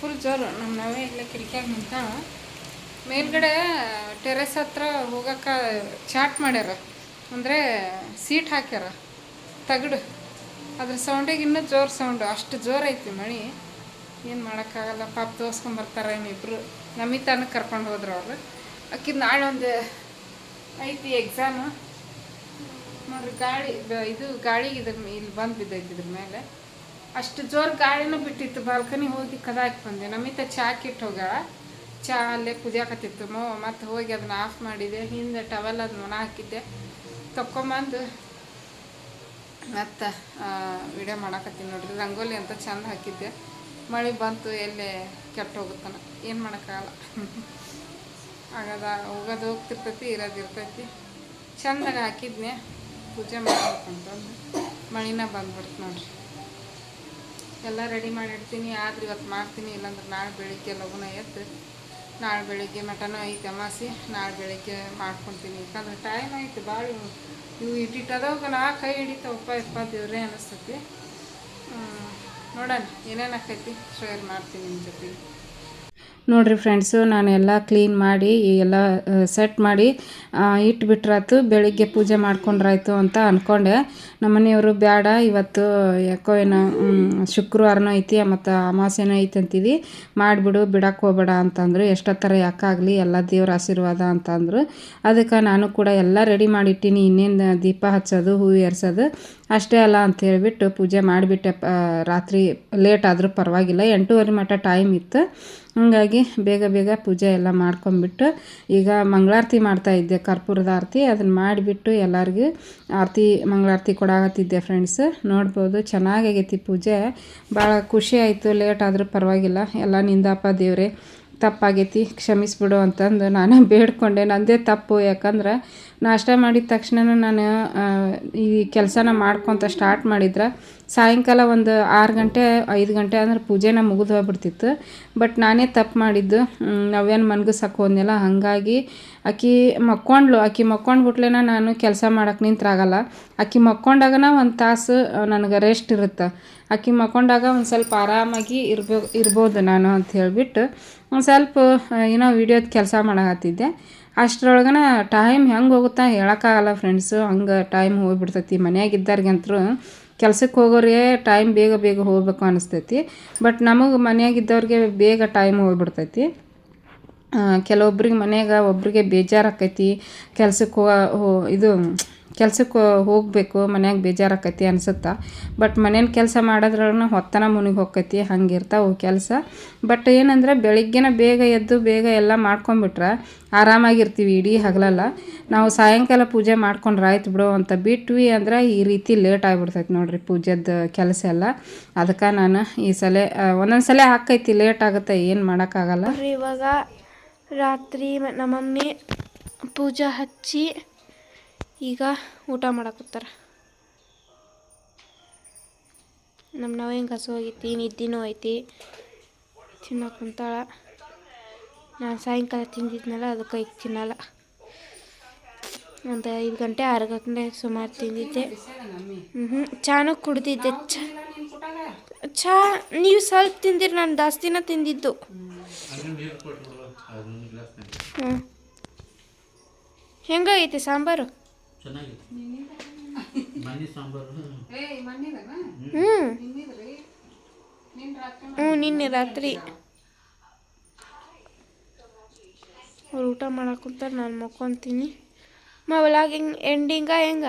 ಫುಲ್ ಜೋರು. ನಮ್ಮ ನಾವೇ ಇಲ್ಲ ಕಿಟಕಿಯಾಗ ನಿಂತ ಮೇಲ್ಗಡೆ ಟೆರೆಸ್ ಹತ್ರ ಹೋಗಕ್ಕೆ ಚಾಟ್ ಮಾಡ್ಯಾರ. ಅಂದರೆ ಸೀಟ್ ಹಾಕ್ಯಾರ. ತಗಡು. ಅದ್ರ ಸೌಂಡಿಗೆ ಇನ್ನೂ ಜೋರು ಸೌಂಡು. ಅಷ್ಟು ಜೋರು ಐತಿ ಮಳೆ. ಏನು ಮಾಡೋಕ್ಕಾಗಲ್ಲ. ಪಾಪ ತೋರ್ಸ್ಕೊಂಬರ್ತಾರೆ ಇನ್ನಿಬ್ರು ನಮಿತಾನ ಕರ್ಕೊಂಡು ಹೋದ್ರು ಅವರು. ಅಕ್ಕಿ ನಾಳೆ ಒಂದು ಐತಿ ಎಕ್ಸಾಮು ನೋಡ್ರಿ ಗಾಳಿ, ಇದು ಗಾಳಿಗೆ ಇದ್ರ ಇಲ್ಲಿ ಬಂದು ಬಿದ್ದೈತಿ ಇದ್ರ ಮೇಲೆ ಅಷ್ಟು ಜೋರು ಗಾಳಿನೂ ಬಿಟ್ಟಿತ್ತು. ಬಾಲ್ಕನಿ ಹೋಗಿ ಕದಾಕಿ ಬಂದೆ. ನಮಿತ ಚಾ ಕಿಟ್ಟು ಹೋಗ್ಯಾಳ ಚಾ ಅಲ್ಲೇ ಕುದಿಯಾಕತ್ತಿತ್ತು. ಮೋ, ಮತ್ತೆ ಹೋಗಿ ಅದನ್ನ ಆಫ್ ಮಾಡಿದೆ. ಹಿಂದೆ ಟವೆಲ್ ಅದನ್ನ ಒಣ ಹಾಕಿದ್ದೆ. ತಕ್ಕೊಂಬಂದು ಮತ್ತು ವಿಡಿಯೋ ಮಾಡಾಕತ್ತೀನಿ ನೋಡ್ರಿ. ರಂಗೋಲಿ ಅಂತ ಚಂದ ಹಾಕಿದ್ದೆ. ಮಳೆ ಬಂತು, ಎಲ್ಲಿ ಹೋಗುತ್ತಾನ. ಏನು ಮಾಡೋಕ್ಕಾಗಲ್ಲ. ಆಗದ, ಹೋಗೋದು ಹೋಗ್ತಿರ್ತೈತಿ, ಇರೋದು ಇರ್ತೈತಿ. ಚಂದಾಗ ಹಾಕಿದ್ನೆ. ಪೂಜೆ ಮಾಡ್ಬೇಕಂತಂದು ಮಳಿನ ಬಂದ್ಬಿಡ್ತು ನೋಡ್ರಿ. ಎಲ್ಲ ರೆಡಿ ಮಾಡಿಡ್ತೀನಿ ಆದ್ರೆ ಇವತ್ತು ಮಾಡ್ತೀನಿ. ಇಲ್ಲಾಂದ್ರೆ ನಾಳೆ ಬೆಳಿಗ್ಗೆ ಲಗುನ ಎದ್ದು, ನಾಳೆ ಬೆಳಿಗ್ಗೆ ಮಟನೂ ಐತೆ ಅಮಾಸಿ ನಾಳೆ ಬೆಳಿಗ್ಗೆ ಮಾಡ್ಕೊತೀನಿ. ಯಾಕಂದ್ರೆ ಟೈಮ್ ಐತೆ ಭಾಳ ಇವು ಇಟ್ಟಿಟ್ಟದವಾಗ ನಾ ಕೈ ಹಿಡಿತಾವಪ್ಪ ಇಪ್ಪ ದೇವ್ರೇ ಅನಿಸ್ತತಿ ನೋಡೋಣ. ಏನೇನು ಆಕೈತಿ? ಶೇರ್ ಮಾಡ್ತೀನಿ ನಿಮ್ಮ ಜೊತೆಗೆ ನೋಡಿರಿ ಫ್ರೆಂಡ್ಸು ನಾನು ಎಲ್ಲ ಕ್ಲೀನ್ ಮಾಡಿ ಎಲ್ಲ ಸೆಟ್ ಮಾಡಿ ಇಟ್ಬಿಟ್ರಾಯ್ತು, ಬೆಳಿಗ್ಗೆ ಪೂಜೆ ಮಾಡ್ಕೊಂಡ್ರಾಯ್ತು ಅಂತ ಅಂದ್ಕೊಂಡೆ ನಮ್ಮ ಮನೆಯವರು ಬೇಡ ಇವತ್ತು ಯಾಕೋ ಏನೋ ಶುಕ್ರವಾರನೂ ಐತಿ, ಮತ್ತು ಅಮಾಸೆನೂ ಐತಿ ಅಂತಿದ್ದಿ ಮಾಡಿಬಿಡು ಬಿಡಕ್ಕೆ ಹೋಗ್ಬೇಡ ಅಂತಂದರು. ಎಷ್ಟೊತ್ತರ ಯಾಕಾಗಲಿ ಎಲ್ಲ ದೇವ್ರ ಆಶೀರ್ವಾದ ಅಂತಂದರು. ಅದಕ್ಕೆ ನಾನು ಕೂಡ ಎಲ್ಲ ರೆಡಿ ಮಾಡಿಟ್ಟಿನಿ, ಇನ್ನೇನು ದೀಪ ಹಚ್ಚೋದು, ಹೂವು ಏರ್ಸೋದು. ಅಷ್ಟೇ ಅಲ್ಲ ಅಂತ ಹೇಳಿಬಿಟ್ಟು ಪೂಜೆ ಮಾಡಿಬಿಟ್ಟೆ ರಾತ್ರಿ ಲೇಟ್ ಆದರೂ ಪರವಾಗಿಲ್ಲ, ಎಂಟೂವರೆ ಮಟ್ಟ ಟೈಮ್ ಇತ್ತು. ಹಾಗಾಗಿ ಬೇಗ ಬೇಗ ಪೂಜೆ ಎಲ್ಲ ಮಾಡ್ಕೊಂಬಿಟ್ಟು ಈಗ ಮಂಗಳಾರತಿ ಮಾಡ್ತಾ ಇದ್ದೆ, ಕರ್ಪೂರದ ಆರತಿ. ಅದನ್ನು ಮಾಡಿಬಿಟ್ಟು ಎಲ್ಲರಿಗೂ ಆರತಿ, ಮಂಗಳಾರತಿ ಕೊಡಾಗತ್ತಿದ್ದೆ ಫ್ರೆಂಡ್ಸ್ ನೋಡ್ಬೋದು ಚೆನ್ನಾಗಾಗೈತಿ ಪೂಜೆ. ಭಾಳ ಖುಷಿ ಆಯಿತು ಲೇಟ್ ಆದರೂ ಪರವಾಗಿಲ್ಲ. ಎಲ್ಲ ನಿಂದಪ್ಪ ದೇವ್ರೆ, ತಪ್ಪಾಗೈತಿ, ಕ್ಷಮಿಸ್ಬಿಡು ಅಂತಂದು ನಾನೇ ಬೇಡ್ಕೊಂಡೆ. ನಂದೇ ತಪ್ಪು, ಯಾಕಂದ್ರೆ ನಾಷ್ಟ ಮಾಡಿದ ತಕ್ಷಣ ನಾನು ಈ ಕೆಲಸನ ಮಾಡ್ಕೊತ ಸ್ಟಾರ್ಟ್ ಮಾಡಿದ್ರೆ ಸಾಯಂಕಾಲ ಒಂದು ಆರು ಗಂಟೆ, ಐದು ಗಂಟೆ ಅಂದ್ರೆ ಪೂಜೆನ ಮುಗಿದು ಹೋಗ್ಬಿಡ್ತಿತ್ತು. ಬಟ್ ನಾನೇ ತಪ್ಪು ಮಾಡಿದ್ದು. ನಾವೇನು ಮನ್ಗಸಕ್ಕೆ ಹೋದ್ನಲ್ಲ, ಹಾಗಾಗಿ ಆಕಿ ಮಕ್ಕೊಂಡ್ಲು ಆಕಿ ಮಕ್ಕೊಂಡ್ಬಿಟ್ಲೇನ ನಾನು ಕೆಲಸ ಮಾಡೋಕ್ಕೆ ನಿಂತ್ರಾಗಲ್ಲ. ಅಕ್ಕಿ ಮಕ್ಕೊಂಡಾಗನ ಒಂದು ತಾಸು ನನಗೆ ರೆಸ್ಟ್ ಇರುತ್ತೆ. ಅಕ್ಕಿ ಮಕ್ಕೊಂಡಾಗ ಒಂದು ಸ್ವಲ್ಪ ಆರಾಮಾಗಿ ಇರ್ಬೋ, ಇರ್ಬೋದು ನಾನು ಅಂತ ಹೇಳಿಬಿಟ್ಟು ಒಂದು ಸ್ವಲ್ಪ ಏನೋ ವಿಡಿಯೋದ ಕೆಲಸ ಮಾಡಕತ್ತಿದ್ದೆ. ಅಷ್ಟ್ರೊಳಗನ ಟೈಮ್ ಹೆಂಗೆ ಹೋಗುತ್ತಾ ಹೇಳೋಕ್ಕಾಗಲ್ಲ ಫ್ರೆಂಡ್ಸು ಹಂಗೆ ಟೈಮ್ ಹೋಗ್ಬಿಡ್ತೈತಿ. ಮನ್ಯಾಗಿದ್ದಾರ್ಗಂತರೂ ಕೆಲ್ಸಕ್ಕೆ ಹೋಗೋರಿಗೆ ಟೈಮ್ ಬೇಗ ಬೇಗ ಹೋಗಬೇಕು ಅನಿಸ್ತೈತಿ. ಬಟ್ ನಮಗೆ ಮನೆಯಾಗಿದ್ದವ್ರಿಗೆ ಬೇಗ ಟೈಮ್ ಹೋಗ್ಬಿಡ್ತೈತಿ. ಕೆಲವೊಬ್ರಿಗೆ ಮನೆಯಾಗ ಒಬ್ರಿಗೆ ಬೇಜಾರಾಕೈತಿ. ಕೆಲ್ಸಕ್ಕೆ ಹೋ, ಇದು ಕೆಲ್ಸಕ್ಕೆ ಹೋಗಬೇಕು, ಮನ್ಯಾಗ ಬೇಜಾರಾಕೈತಿ ಅನ್ಸುತ್ತೆ. ಬಟ್ ಮನೇನ ಕೆಲಸ ಮಾಡೋದ್ರೊಳಗೆ ಹೊತ್ತನ ಮುನಿಗೆ ಹಂಗೆ ಇರ್ತಾವೆ ಕೆಲಸ. ಬಟ್ ಏನಂದ್ರೆ ಬೆಳಿಗ್ಗೆನ ಬೇಗ ಎದ್ದು ಬೇಗ ಎಲ್ಲ ಮಾಡ್ಕೊಂಬಿಟ್ರೆ ಆರಾಮಾಗಿರ್ತೀವಿ, ಇಡೀ ಹಗಲಲ್ಲ. ನಾವು ಸಾಯಂಕಾಲ ಪೂಜೆ ಮಾಡ್ಕೊಂಡ್ರೆ ಆಯ್ತು ಬಿಡು ಅಂತ ಬಿಟ್ವಿ ಅಂದ್ರೆ ಈ ರೀತಿ ಲೇಟ್ ಆಗಿಬಿಡ್ತೈತಿ ನೋಡಿರಿ ಪೂಜೆದ ಕೆಲಸ ಎಲ್ಲ. ಅದಕ್ಕೆ ನಾನು ಈ ಸಲ ಒಂದೊಂದು ಸಲ ಹಾಕೈತಿ, ಲೇಟ್ ಆಗುತ್ತೆ ಏನು ಮಾಡೋಕ್ಕಾಗಲ್ಲ. ಇವಾಗ ರಾತ್ರಿ ನಮ್ಮ ಮಮ್ಮಿ ಪೂಜೆ ಹಚ್ಚಿ ಈಗ ಊಟ ಮಾಡಕತ್ತಾರ. ನಮ್ಮ ನಾವು ಹೆಂಗೆ ಹಸು ಹೋಗೈತಿ ನಿದ್ದಿನೂ ಐತಿ. ತಿನ್ನಕ್ಕೆ ಕುಂತಾಳ. ನಾನು ಸಾಯಂಕಾಲ ತಿಂದಿದ್ನಲ್ಲ, ಅದಕ್ಕೆ ಈಗ ತಿನ್ನಲ್ಲ. ಒಂದು ಐದು ಗಂಟೆ, ಆರು ಗಂಟೆ ಸುಮಾರು ತಿಂದಿದ್ದೆ. ಹ್ಞೂ ಚಾನು ಕುಡ್ದಿದ್ದೆ. ಚಾ ನೀವು ಸ್ವಲ್ಪ ತಿಂದಿರಿ, ನಾನು ಜಾಸ್ತಿನ ತಿಂದಿದ್ದು. ಹ್ಞೂ ಹೆಂಗಾಗೈತಿ ಸಾಂಬಾರು? ಸಾಂಬಾರು. ಹ್ಞೂ ಹ್ಞೂ ನಿನ್ನೆ ರಾತ್ರಿ. ಅವ್ರು ಊಟ ಮಾಡಕ್ಕೆ ಕುಂತಾರೆ ನಾನು ಮಕ್ಕೊತೀನಿ. ಮಾ ವ್ಲಾಗ್ ಹೆಂಗೆ ಎಂಡಿಂಗ ಹೆಂಗ?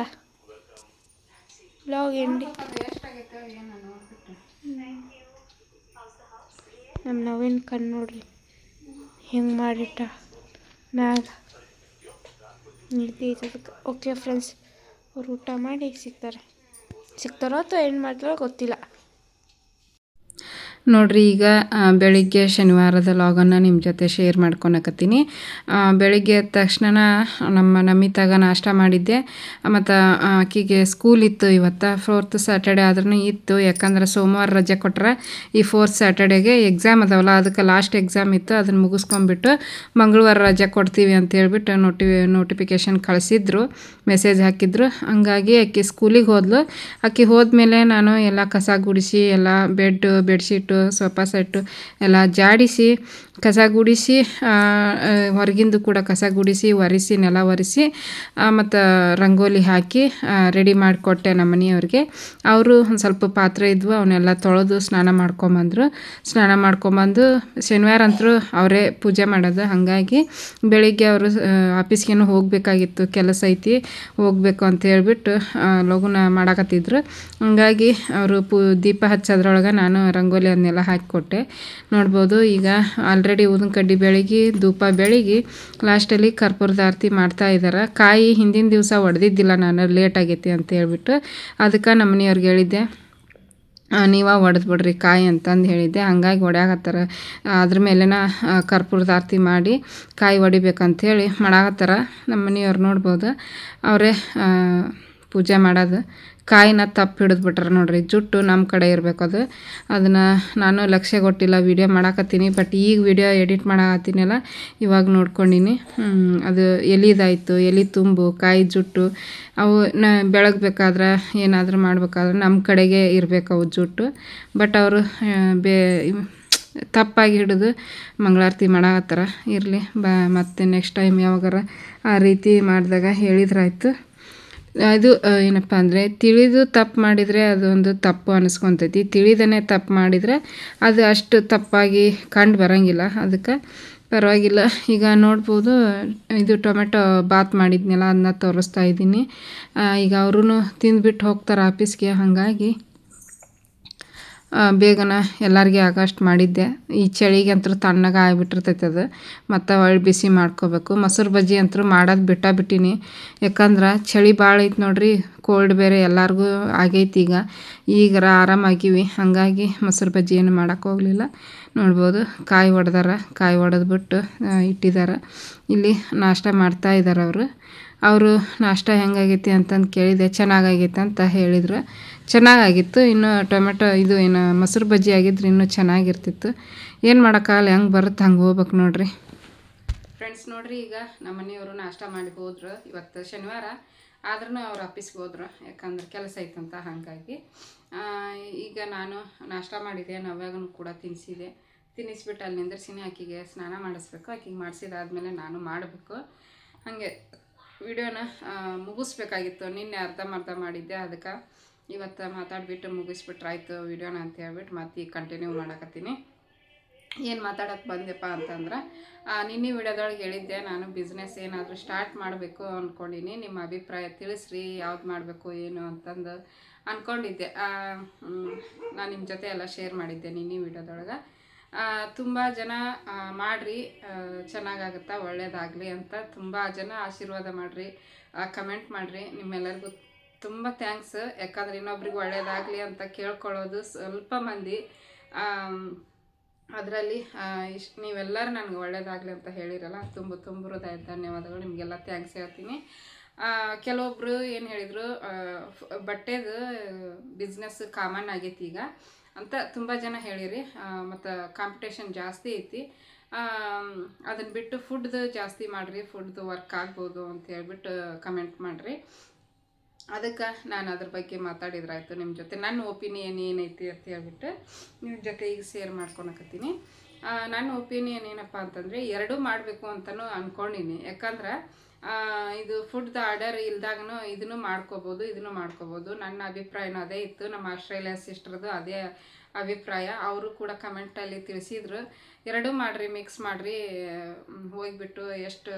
ವ್ಲಾಗ್ ಎಂಡಿಂಗ್ ನಮ್ಮ ನವೀನ್ ಕಣ್ಣು ನೋಡ್ರಿ. ಹೆಂಗೆ ಮಾಡಿಟ್ಟ ಮ್ಯಾಗ? ಅದಕ್ಕೆ ಓಕೆ ಫ್ರೆಂಡ್ಸ್ ಅವ್ರು ಊಟ ಮಾಡಿ ಸಿಗ್ತಾರೆ. ಸಿಗ್ತಾರೋ ಅಥವಾ ಏನು ಮಾಡ್ತಾರೋ ಗೊತ್ತಿಲ್ಲ. ನೋಡ್ರಿ ಈಗ ಬೆಳಿಗ್ಗೆ ಶನಿವಾರದ ಲಾಗನ್ನು ನಿಮ್ಮ ಜೊತೆ ಶೇರ್ ಮಾಡ್ಕೊಳಕತ್ತೀನಿ ಬೆಳಿಗ್ಗೆ ಎದ್ದ ತಕ್ಷಣ ನಮ್ಮ ನಮಿತಾಗ ನಾಷ್ಟ ಮಾಡಿದ್ದೆ. ಮತ್ತು ಆಕಿಗೆ ಸ್ಕೂಲ್ ಇತ್ತು ಇವತ್ತು. ಫೋರ್ತ್ ಸ್ಯಾಟರ್ಡೆ ಆದ್ರೂ ಇತ್ತು. ಯಾಕಂದ್ರೆ ಸೋಮವಾರ ರಜೆ ಕೊಟ್ಟರೆ ಈ ಫೋರ್ತ್ ಸ್ಯಾಟರ್ಡೆಗೆ ಎಕ್ಸಾಮ್ ಅದಾವಲ್ಲ, ಅದಕ್ಕೆ ಲಾಸ್ಟ್ ಎಕ್ಸಾಮ್ ಇತ್ತು. ಅದನ್ನು ಮುಗಿಸ್ಕೊಂಡ್ಬಿಟ್ಟು ಮಂಗಳವಾರ ರಜೆ ಕೊಡ್ತೀವಿ ಅಂತ ಹೇಳ್ಬಿಟ್ಟು ನೋಟಿ ನೋಟಿಫಿಕೇಷನ್ ಕಳಿಸಿದ್ರು. ಮೆಸೇಜ್ ಹಾಕಿದ್ರು. ಹಂಗಾಗಿ ಆಕೆ ಸ್ಕೂಲಿಗೆ ಹೋದ್ಲು. ಹೋದ ಹೋದ್ಮೇಲೆ ನಾನು ಎಲ್ಲ ಕಸ ಗುಡಿಸಿ, ಎಲ್ಲ ಬೆಡ್ ಬೆಡ್ಶೀಟು ಸೋಫಾ ಸೆಟ್ಟು ಎಲ್ಲ ಜಾಡಿಸಿ ಕಸ ಗುಡಿಸಿ ಹೊರಗಿಂದು ಕೂಡ ಕಸ ಗುಡಿಸಿ, ಒರೆಸಿ, ನೆಲ ಒರೆಸಿ ಮತ್ತು ರಂಗೋಲಿ ಹಾಕಿ ರೆಡಿ ಮಾಡಿಕೊಟ್ಟೆ ನಮ್ಮ ಮನೆಯವ್ರಿಗೆ. ಅವರು ಒಂದು ಸ್ವಲ್ಪ ಪಾತ್ರೆ ಇದ್ವು ಅವನ್ನೆಲ್ಲ ತೊಳೆದು ಸ್ನಾನ ಮಾಡ್ಕೊಂಬಂದರು. ಸ್ನಾನ ಮಾಡ್ಕೊಂಬಂದು ಶನಿವಾರ ಅಂತೂ ಅವರೇ ಪೂಜೆ ಮಾಡೋದು. ಹಾಗಾಗಿ ಬೆಳಿಗ್ಗೆ ಅವರು ಆಫೀಸ್ಗೇನು ಹೋಗಬೇಕಾಗಿತ್ತು. ಕೆಲಸ ಐತಿ, ಹೋಗಬೇಕು ಅಂತ ಹೇಳ್ಬಿಟ್ಟು ಲಗುನ ಮಾಡಾಕತ್ತಿದ್ರು. ಹಂಗಾಗಿ ಅವರು ಪೂ, ದೀಪ ಹಚ್ಚೋದ್ರೊಳಗೆ ನಾನು ರಂಗೋಲಿ ಅದನ್ನೆಲ್ಲ ಹಾಕಿಕೊಟ್ಟೆ. ನೋಡ್ಬೋದು ಈಗ ಆಲ್ರೆಡಿ ಊದಿನ ಕಡ್ಡಿ ಬೆಳಗಿ ಧೂಪ ಬೆಳಗಿ ಲಾಸ್ಟಲ್ಲಿ ಕರ್ಪೂರದ ಆರತಿ ಮಾಡ್ತಾ ಇದ್ದಾರೆ ಕಾಯಿ ಹಿಂದಿನ ದಿವಸ ಒಡೆದಿದ್ದಿಲ್ಲ ನಾನು ಲೇಟ್ ಆಗೈತಿ ಅಂತ ಹೇಳ್ಬಿಟ್ಟು ಅದಕ್ಕೆ ನಮ್ಮ ಮನೆಯವ್ರಿಗೆ ಹೇಳಿದ್ದೆ ನೀವ ಬಿಡ್ರಿ ಕಾಯಿ ಅಂತಂದು ಹೇಳಿದ್ದೆ. ಹಂಗಾಗಿ ಒಡ್ಯಾಕತ್ತಾರ. ಅದ್ರ ಮೇಲೆನ ಕರ್ಪೂರದ ಆರತಿ ಮಾಡಿ ಕಾಯಿ ಹೊಡಿಬೇಕಂಥೇಳಿ ಮಾಡಾಕತ್ತಾರ. ನಮ್ಮ ಮನೆಯವ್ರು ನೋಡ್ಬೋದು. ಅವರೇ ಪೂಜೆ ಮಾಡೋದು. ಕಾಯಿನ ತಪ್ಪು ಹಿಡಿದ್ಬಿಟ್ರೆ ನೋಡ್ರಿ, ಜುಟ್ಟು ನಮ್ಮ ಕಡೆ ಇರಬೇಕು ಅದು. ಅದನ್ನು ನಾನು ಲಕ್ಷ್ಯ ಕೊಟ್ಟಿಲ್ಲ ವೀಡಿಯೋ ಮಾಡಾಕತ್ತೀನಿ ಬಟ್ ಈಗ ವೀಡಿಯೋ ಎಡಿಟ್ ಮಾಡಾಕತ್ತೀನಲ್ಲ, ಇವಾಗ ನೋಡ್ಕೊಂಡಿನಿ. ಅದು ಎಲಿದಾಯಿತು, ಎಲಿ ತುಂಬು, ಕಾಯಿ ಜುಟ್ಟು, ಅವು ನ ಬೆಳಗ್ಬೇಕಾದ್ರೆ ಏನಾದರೂ ಮಾಡ್ಬೇಕಾದ್ರೆ ನಮ್ಮ ಕಡೆಗೆ ಇರಬೇಕು ಅವು ಜುಟ್ಟು. ಬಟ್ ಅವರು ಬೇ ತಪ್ಪಾಗಿ ಹಿಡಿದು ಮಂಗಳಾರತಿ ಮಾಡಾಕತ್ತಾರ. ಇರಲಿ, ಬ, ಮತ್ತೆ ನೆಕ್ಸ್ಟ್ ಟೈಮ್ ಯಾವಾಗಾರ ಆ ರೀತಿ ಮಾಡಿದಾಗ ಹೇಳಿದ್ರಾಯ್ತು. ಇದು ಏನಪ್ಪ ಅಂದರೆ ತಿಳಿದು ತಪ್ಪು ಮಾಡಿದರೆ ಅದೊಂದು ತಪ್ಪು ಅನ್ನಿಸ್ಕೊತೈತಿ ತಿಳಿದನೇ ತಪ್ಪು ಮಾಡಿದರೆ ಅದು ಅಷ್ಟು ತಪ್ಪಾಗಿ ಕಂಡು ಬರೋಂಗಿಲ್ಲ. ಅದಕ್ಕೆ ಪರವಾಗಿಲ್ಲ. ಈಗ ನೋಡ್ಬೋದು, ಇದು ಟೊಮೆಟೊ ಬಾತ್ ಮಾಡಿದ್ನಲ್ಲ ಅದನ್ನ ತೋರಿಸ್ತಾ ಇದ್ದೀನಿ. ಈಗ ಅವರು ತಿಂದ್ಬಿಟ್ಟು ಹೋಗ್ತಾರೆ ಆಫೀಸ್ಗೆ. ಹಾಗಾಗಿ ಬೇಗನೆ ಎಲ್ಲರಿಗೆ ಆಗಷ್ಟು ಮಾಡಿದ್ದೆ. ಈ ಚಳಿಗೆ ಅಂತೂ ತಣ್ಣಗೆ ಆಗಿಬಿಟ್ಟಿರ್ತೈತೆ ಅದು. ಮತ್ತು ಹೊಳ್ಳಿ ಬಿಸಿ ಮಾಡ್ಕೋಬೇಕು. ಮೊಸರು ಬಜ್ಜಿ ಅಂತೂ ಮಾಡೋದು ಬಿಟ್ಟ ಬಿಟ್ಟೀನಿ. ಯಾಕಂದ್ರೆ ಚಳಿ ಭಾಳ ಐತೆ ನೋಡ್ರಿ ಕೋಲ್ಡ್ ಬೇರೆ ಎಲ್ಲರಿಗೂ ಆಗೈತಿ ಈಗ. ಈಗ ಆರಾಮಾಗಿವಿ ಹಾಗಾಗಿ ಮೊಸರು ಬಜ್ಜಿ ಏನು ಮಾಡೋಕೆ ಹೋಗಲಿಲ್ಲ. ನೋಡ್ಬೋದು, ಕಾಯಿ ಹೊಡೆದಾರ ಕಾಯಿ ಹೊಡೆದ್ಬಿಟ್ಟು ಇಟ್ಟಿದ್ದಾರೆ ಇಲ್ಲಿ ನಾಷ್ಟ ಮಾಡ್ತಾ ಇದ್ದಾರೆ ಅವರು. ಅವರು ನಾಷ್ಟ ಹೆಂಗಾಗೈತಿ ಅಂತಂದು ಕೇಳಿದೆ. ಚೆನ್ನಾಗಾಗೈತೆ ಅಂತ ಹೇಳಿದರು. ಚೆನ್ನಾಗಾಗಿತ್ತು, ಇನ್ನು ಟೊಮೆಟೊ ಇದು ಏನು ಮೊಸರು ಬಜ್ಜಿ ಆಗಿದ್ರೆ ಇನ್ನೂ ಚೆನ್ನಾಗಿರ್ತಿತ್ತು. ಏನು ಮಾಡೋಕ್ಕಾಗಲ್ಲ ಹೆಂಗೆ ಬರುತ್ತೆ ಹಂಗೆ ಹೋಗ್ಬೇಕು ನೋಡ್ರಿ. ಫ್ರೆಂಡ್ಸ್ ನೋಡ್ರಿ, ಈಗ ನಮ್ಮ ಮನೆಯವರು ನಾಷ್ಟ ಮಾಡಿ ಹೋದ್ರು ಇವತ್ತು ಶನಿವಾರ. ಆದ್ರೂ ಅವ್ರು ಆಫೀಸ್ಗೆ ಹೋದ್ರು, ಯಾಕಂದ್ರೆ ಕೆಲಸ ಐತಂತ ಹಾಗಾಗಿ. ಈಗ ನಾನು ನಾಷ್ಟ ಮಾಡಿದೆ, ನವ್ಯಾಗನು ಕೂಡ ತಿನ್ನಿಸಿದೆ ತಿನ್ನಿಸ್ಬಿಟ್ಟು ಅಲ್ಲಿ ನಿಂದ್ರಸಿನಿ, ಆಕಿಗೆ ಸ್ನಾನ ಮಾಡಿಸ್ಬೇಕು, ಆಕಿಗೆ ಮಾಡಿಸಿದಾದ್ಮೇಲೆ ನಾನು ಮಾಡಬೇಕು. ಹಾಗೆ, ವಿಡಿಯೋನ ಮುಗಿಸ್ಬೇಕಾಗಿತ್ತು. ನಿನ್ನೆ ಅರ್ಧಂಬರ್ಧ ಮಾಡಿದ್ದೆ, ಅದಕ್ಕೆ ಇವತ್ತು ಮಾತಾಡ್ಬಿಟ್ಟು ಮುಗಿಸ್ಬಿಟ್ರಾಯ್ತು ವೀಡಿಯೋನ ಅಂತ ಹೇಳ್ಬಿಟ್ಟು ಮತ್ತೆ ಈಗ ಕಂಟಿನ್ಯೂ ಮಾಡಕತ್ತೀನಿ. ಏನು ಮಾತಾಡೋಕ್ಕೆ ಬಂದೆಪ್ಪ ಅಂತಂದ್ರೆ ನಿನ್ನೆ ವಿಡಿಯೋದೊಳಗೆ ಹೇಳಿದ್ದೆ, ನಾನು ಬಿಸ್ನೆಸ್ ಏನಾದರೂ ಸ್ಟಾರ್ಟ್ ಮಾಡಬೇಕು ಅಂದ್ಕೊಂಡಿನಿ ನಿಮ್ಮ ಅಭಿಪ್ರಾಯ ತಿಳಿಸ್ರಿ, ಯಾವ್ದು ಮಾಡಬೇಕು, ಏನು ಅಂತಂದು ಅಂದ್ಕೊಂಡಿದ್ದೆ ನಾನು ನಿಮ್ಮ ಜೊತೆ ಎಲ್ಲ ಶೇರ್ ಮಾಡಿದ್ದೆ ನಿನ್ನೆ ವಿಡಿಯೋದೊಳಗೆ. ತುಂಬ ಜನ ಮಾಡಿರಿ ಚೆನ್ನಾಗಾಗುತ್ತಾ, ಒಳ್ಳೇದಾಗಲಿ ಅಂತ ತುಂಬ ಜನ ಆಶೀರ್ವಾದ ಮಾಡಿರಿ ಕಮೆಂಟ್ ಮಾಡಿರಿ, ನಿಮ್ಮೆಲ್ಲರಿಗೂ ತುಂಬ ಥ್ಯಾಂಕ್ಸ್ ಯಾಕಂದ್ರೆ ಇನ್ನೊಬ್ರಿಗೆ ಒಳ್ಳೇದಾಗಲಿ ಅಂತ ಕೇಳ್ಕೊಳ್ಳೋದು ಸ್ವಲ್ಪ ಮಂದಿ. ಅದರಲ್ಲಿ ಇಷ್ಟು ನೀವೆಲ್ಲರೂ ನನಗೆ ಒಳ್ಳೇದಾಗಲಿ ಅಂತ ಹೇಳಿರಲ್ಲ, ತುಂಬ ತುಂಬ ಹೃದಯ ಧನ್ಯವಾದಗಳು. ನಿಮಗೆಲ್ಲ ಥ್ಯಾಂಕ್ಸ್ ಹೇಳ್ತೀನಿ. ಕೆಲವೊಬ್ರು ಏನು ಹೇಳಿದರು ಬಟ್ಟೆದು ಬಿಸ್ನೆಸ್ ಕಾಮನ್ ಆಗೈತಿ ಈಗ. ಅಂತ ತುಂಬ ಜನ ಹೇಳಿರಿ. ಮತ್ತು ಕಾಂಪಿಟೇಷನ್ ಜಾಸ್ತಿ ಐತಿ. ಅದನ್ನು ಬಿಟ್ಟು ಫುಡ್ದು ಜಾಸ್ತಿ ಮಾಡಿರಿ ಫುಡ್ದು ವರ್ಕ್ ಆಗ್ಬೋದು ಅಂತ ಹೇಳ್ಬಿಟ್ಟು ಕಮೆಂಟ್ ಮಾಡಿರಿ. ಅದಕ್ಕೆ ನಾನು ಅದ್ರ ಬಗ್ಗೆ ಮಾತಾಡಿದ್ರಾಯ್ತು ನಿಮ್ಮ ಜೊತೆ. ನನ್ನ ಒಪಿನಿಯನ್ ಏನೈತಿ ಅಂತ ಹೇಳ್ಬಿಟ್ಟು ನಿಮ್ಮ ಜೊತೆ ಈಗ ಶೇರ್ ಮಾಡ್ಕೊಳಕತ್ತೀನಿ. ನನ್ನ ಒಪಿನಿಯನ್ ಏನಪ್ಪ ಅಂತಂದರೆ ಎರಡೂ ಮಾಡಬೇಕು ಅಂತಲೂ ಅಂದ್ಕೊಂಡಿನಿ ಯಾಕಂದ್ರೆ ಇದು ಫುಡ್ದು ಆರ್ಡರ್ ಇಲ್ದಾಗೂ ಇದನ್ನು ಮಾಡ್ಕೋಬೋದು ಇದನ್ನು ಮಾಡ್ಕೋಬೋದು. ನನ್ನ ಅಭಿಪ್ರಾಯನೂ ಅದೇ ಇತ್ತು. ನಮ್ಮ ಆಸ್ಟ್ರೇಲಿಯಾ ಸಿಸ್ಟರ್ದು ಅದೇ ಅಭಿಪ್ರಾಯ. ಅವರು ಕೂಡ ಕಮೆಂಟಲ್ಲಿ ತಿಳಿಸಿದ್ರು. ಎರಡೂ ಮಾಡಿರಿ ಮಿಕ್ಸ್ ಮಾಡಿರಿ. ಹೋಗಿಬಿಟ್ಟು ಎಷ್ಟು,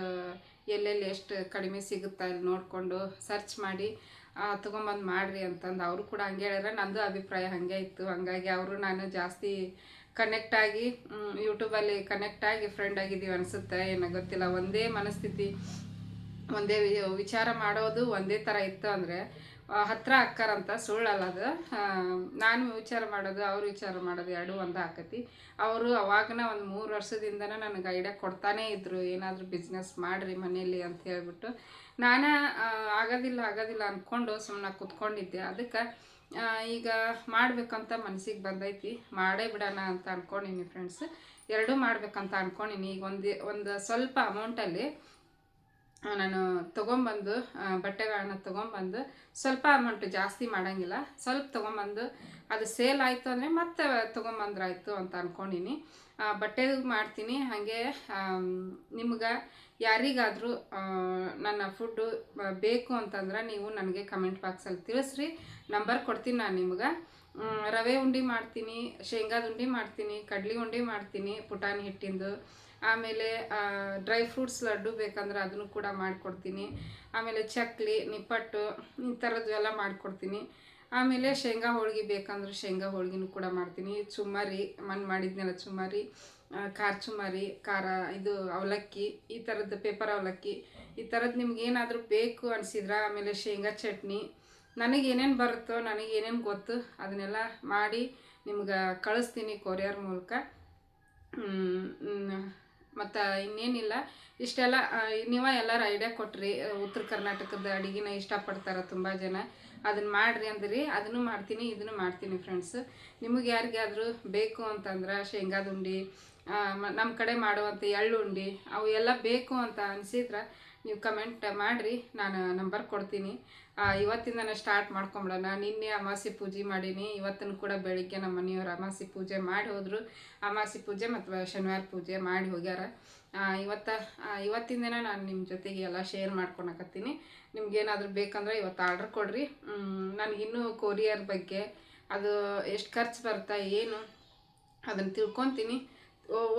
ಎಲ್ಲೆಲ್ಲಿ ಎಷ್ಟು ಕಡಿಮೆ ಸಿಗುತ್ತಾ ಅಲ್ಲಿ ನೋಡಿಕೊಂಡು ಸರ್ಚ್ ಮಾಡಿ. ತೊಗೊಂಬಂದು ಮಾಡಿರಿ ಅಂತಂದು ಅವರು ಕೂಡ ಹಂಗೆ ಹೇಳಿದ್ರೆ ನಂದು ಅಭಿಪ್ರಾಯ ಹಾಗೆ ಇತ್ತು. ಹಾಗಾಗಿ ಅವರು ನಾನು ಜಾಸ್ತಿ ಕನೆಕ್ಟ್ ಆಗಿ ಯೂಟ್ಯೂಬಲ್ಲಿ ಕನೆಕ್ಟ್ ಆಗಿ ಫ್ರೆಂಡ್ ಆಗಿದ್ದೀವಿ ಅನಿಸುತ್ತೆ. ಏನೋ ಗೊತ್ತಿಲ್ಲ. ಒಂದೇ ಮನಸ್ಥಿತಿ, ಒಂದೇ ವಿಚಾರ ಮಾಡೋದು ಒಂದೇ ಥರ ಇತ್ತು ಅಂದರೆ ಹತ್ರ ಅಕ್ಕಾರಂತ ಸುಳ್ಳಲ್ಲ ಅದು. ನಾನು ವಿಚಾರ ಮಾಡೋದು, ಅವ್ರು ವಿಚಾರ ಮಾಡೋದು ಎರಡೂ ಒಂದು ಆಕತಿ. ಅವರು ಅವಾಗನ ಒಂದು ಮೂರು ವರ್ಷದಿಂದನೇ ನನಗೆ ಐಡಿಯಾ ಕೊಡ್ತಾನೇ ಇದ್ದರು ಏನಾದರೂ ಬಿಸ್ನೆಸ್ ಮಾಡಿರಿ ಮನೆಯಲ್ಲಿ ಅಂತ ಹೇಳ್ಬಿಟ್ಟು. ನಾನು ಆಗೋದಿಲ್ಲ ಆಗೋದಿಲ್ಲ ಅಂದ್ಕೊಂಡು ಸುಮ್ಮನೆ ಕೂತ್ಕೊಂಡಿದ್ದೆ. ಅದಕ್ಕೆ ಈಗ ಮಾಡಬೇಕಂತ ಮನಸ್ಸಿಗೆ ಬಂದೈತಿ. ಮಾಡೇ ಬಿಡೋಣ ಅಂತ ಅಂದ್ಕೊಂಡಿನಿ ಫ್ರೆಂಡ್ಸ್ ಎರಡೂ ಮಾಡ್ಬೇಕಂತ ಅಂದ್ಕೊಂಡಿನಿ ಈಗ ಒಂದು ಒಂದು ಸ್ವಲ್ಪ ಅಮೌಂಟಲ್ಲಿ ನಾನು ತೊಗೊಂಬಂದು ಬಟ್ಟೆಗಳನ್ನ ತೊಗೊಂಬಂದು ಸ್ವಲ್ಪ ಅಮೌಂಟ್ ಜಾಸ್ತಿ ಮಾಡೋಂಗಿಲ್ಲ. ಸ್ವಲ್ಪ ತೊಗೊಂಬಂದು ಅದು ಸೇಲ್ ಆಯಿತು ಅಂದರೆ ಮತ್ತೆ ತೊಗೊಂಬಂದ್ರಾಯ್ತು ಅಂತ ಅಂದ್ಕೊಂಡಿನಿ ಬಟ್ಟೆ ಮಾಡ್ತೀನಿ. ಹಾಗೆ ನಿಮ್ಗೆ ಯಾರಿಗಾದರೂ ನನ್ನ ಫುಡ್ಡು ಬೇಕು ಅಂತಂದ್ರೆ ನೀವು ನನಗೆ ಕಮೆಂಟ್ ಬಾಕ್ಸಲ್ಲಿ ತಿಳಿಸ್ರಿ. ನಂಬರ್ ಕೊಡ್ತೀನಿ ನಾನು ನಿಮ್ಗೆ. ರವೆ ಉಂಡೆ ಮಾಡ್ತೀನಿ, ಶೇಂಗಾದ ಉಂಡೆ ಮಾಡ್ತೀನಿ, ಕಡ್ಲಿ ಉಂಡೆ ಮಾಡ್ತೀನಿ, ಪುಟಾಣಿ ಹಿಟ್ಟಿಂದು. ಆಮೇಲೆ ಡ್ರೈ ಫ್ರೂಟ್ಸ್ ಲಡ್ಡು ಬೇಕಂದ್ರೆ ಅದನ್ನು ಕೂಡ ಮಾಡಿಕೊಡ್ತೀನಿ. ಆಮೇಲೆ ಚಕ್ಲಿ, ನಿಪ್ಪಟ್ಟು, ಈ ಥರದ್ದು ಎಲ್ಲ ಮಾಡಿಕೊಡ್ತೀನಿ. ಆಮೇಲೆ ಶೇಂಗಾ ಹೋಳಿಗೆ ಬೇಕಂದ್ರೆ ಶೇಂಗಾ ಹೋಳಿಗೆನೂ ಕೂಡ ಮಾಡ್ತೀನಿ. ಚುಮ್ಮರಿ ಮಣ್ಣು ಮಾಡಿದ್ನೆಲ್ಲ ಚುಮ್ಮರಿ. ಖಾರ ಚುಮಾರಿ, ಖಾರ ಇದು ಅವಲಕ್ಕಿ, ಈ ಥರದ್ದು ಪೇಪರ್ ಅವಲಕ್ಕಿ, ಈ ಥರದ್ದು ನಿಮ್ಗೆ ಏನಾದರೂ ಬೇಕು ಅನಿಸಿದ್ರೆ, ಆಮೇಲೆ ಶೇಂಗಾ ಚಟ್ನಿ, ನನಗೆ ಏನೇನು ಬರುತ್ತೋ, ನನಗೆ ಏನೇನು ಗೊತ್ತು, ಅದನ್ನೆಲ್ಲ ಮಾಡಿ ನಿಮ್ಗೆ ಕಳಿಸ್ತೀನಿ ಕೊರಿಯರ್ ಮೂಲಕ. ಮತ್ತು ಇನ್ನೇನಿಲ್ಲ. ಇಷ್ಟೆಲ್ಲ ನೀವು ಎಲ್ಲರೂ ಐಡಿಯಾ ಕೊಟ್ರಿ. ಉತ್ತರ ಕರ್ನಾಟಕದ ಅಡುಗೆನ ಇಷ್ಟಪಡ್ತಾರೆ ತುಂಬ ಜನ. ಅದನ್ನು ಮಾಡಿರಿ ಅಂದ್ರಿ, ಅದನ್ನು ಮಾಡ್ತೀನಿ, ಇದನ್ನು ಮಾಡ್ತೀನಿ ಫ್ರೆಂಡ್ಸ್ ನಿಮಗೆ ಯಾರಿಗಾದರೂ ಬೇಕು ಅಂತಂದ್ರೆ ಶೇಂಗಾದ ಉಂಡೆ ನಮ್ಮ ಕಡೆ ಮಾಡುವಂಥ ಎಳ್ಳುಂಡಿ, ಅವು ಎಲ್ಲ ಬೇಕು ಅಂತ ಅನಿಸಿದ್ರೆ ನೀವು ಕಮೆಂಟ್ ಮಾಡಿರಿ, ನಾನು ನಂಬರ್ ಕೊಡ್ತೀನಿ. ಇವತ್ತಿಂದನೇ ಸ್ಟಾರ್ಟ್ ಮಾಡ್ಕೊಂಬಿಡೋಣ. ನಿನ್ನೆ ಅಮಾಸೆ ಪೂಜೆ ಮಾಡೀನಿ. ಇವತ್ತನ್ನು ಕೂಡ ಬೆಳಿಗ್ಗೆ ನಮ್ಮ ಮನೆಯವರು ಅಮಾಸಿ ಪೂಜೆ ಮಾಡಿ ಹೋದರು. ಅಮಾಸೆ ಪೂಜೆ ಮತ್ತು ಶನಿವಾರ ಪೂಜೆ ಮಾಡಿ ಹೋಗ್ಯಾರ. ಇವತ್ತ ಇವತ್ತಿಂದನೇ ನಾನು ನಿಮ್ಮ ಜೊತೆಗೆ ಎಲ್ಲ ಶೇರ್ ಮಾಡ್ಕೊಳಕತ್ತೀನಿ ನಿಮ್ಗೇನಾದರೂ ಬೇಕಂದ್ರೆ ಇವತ್ತು ಆರ್ಡ್ರ್ ಕೊಡ್ರಿ. ನನಗಿನ್ನೂ ಕೊರಿಯರ್ ಬಗ್ಗೆ ಅದು ಎಷ್ಟು ಖರ್ಚು ಬರ್ತಾ, ಏನು ಅದನ್ನು ತಿಳ್ಕೊತೀನಿ.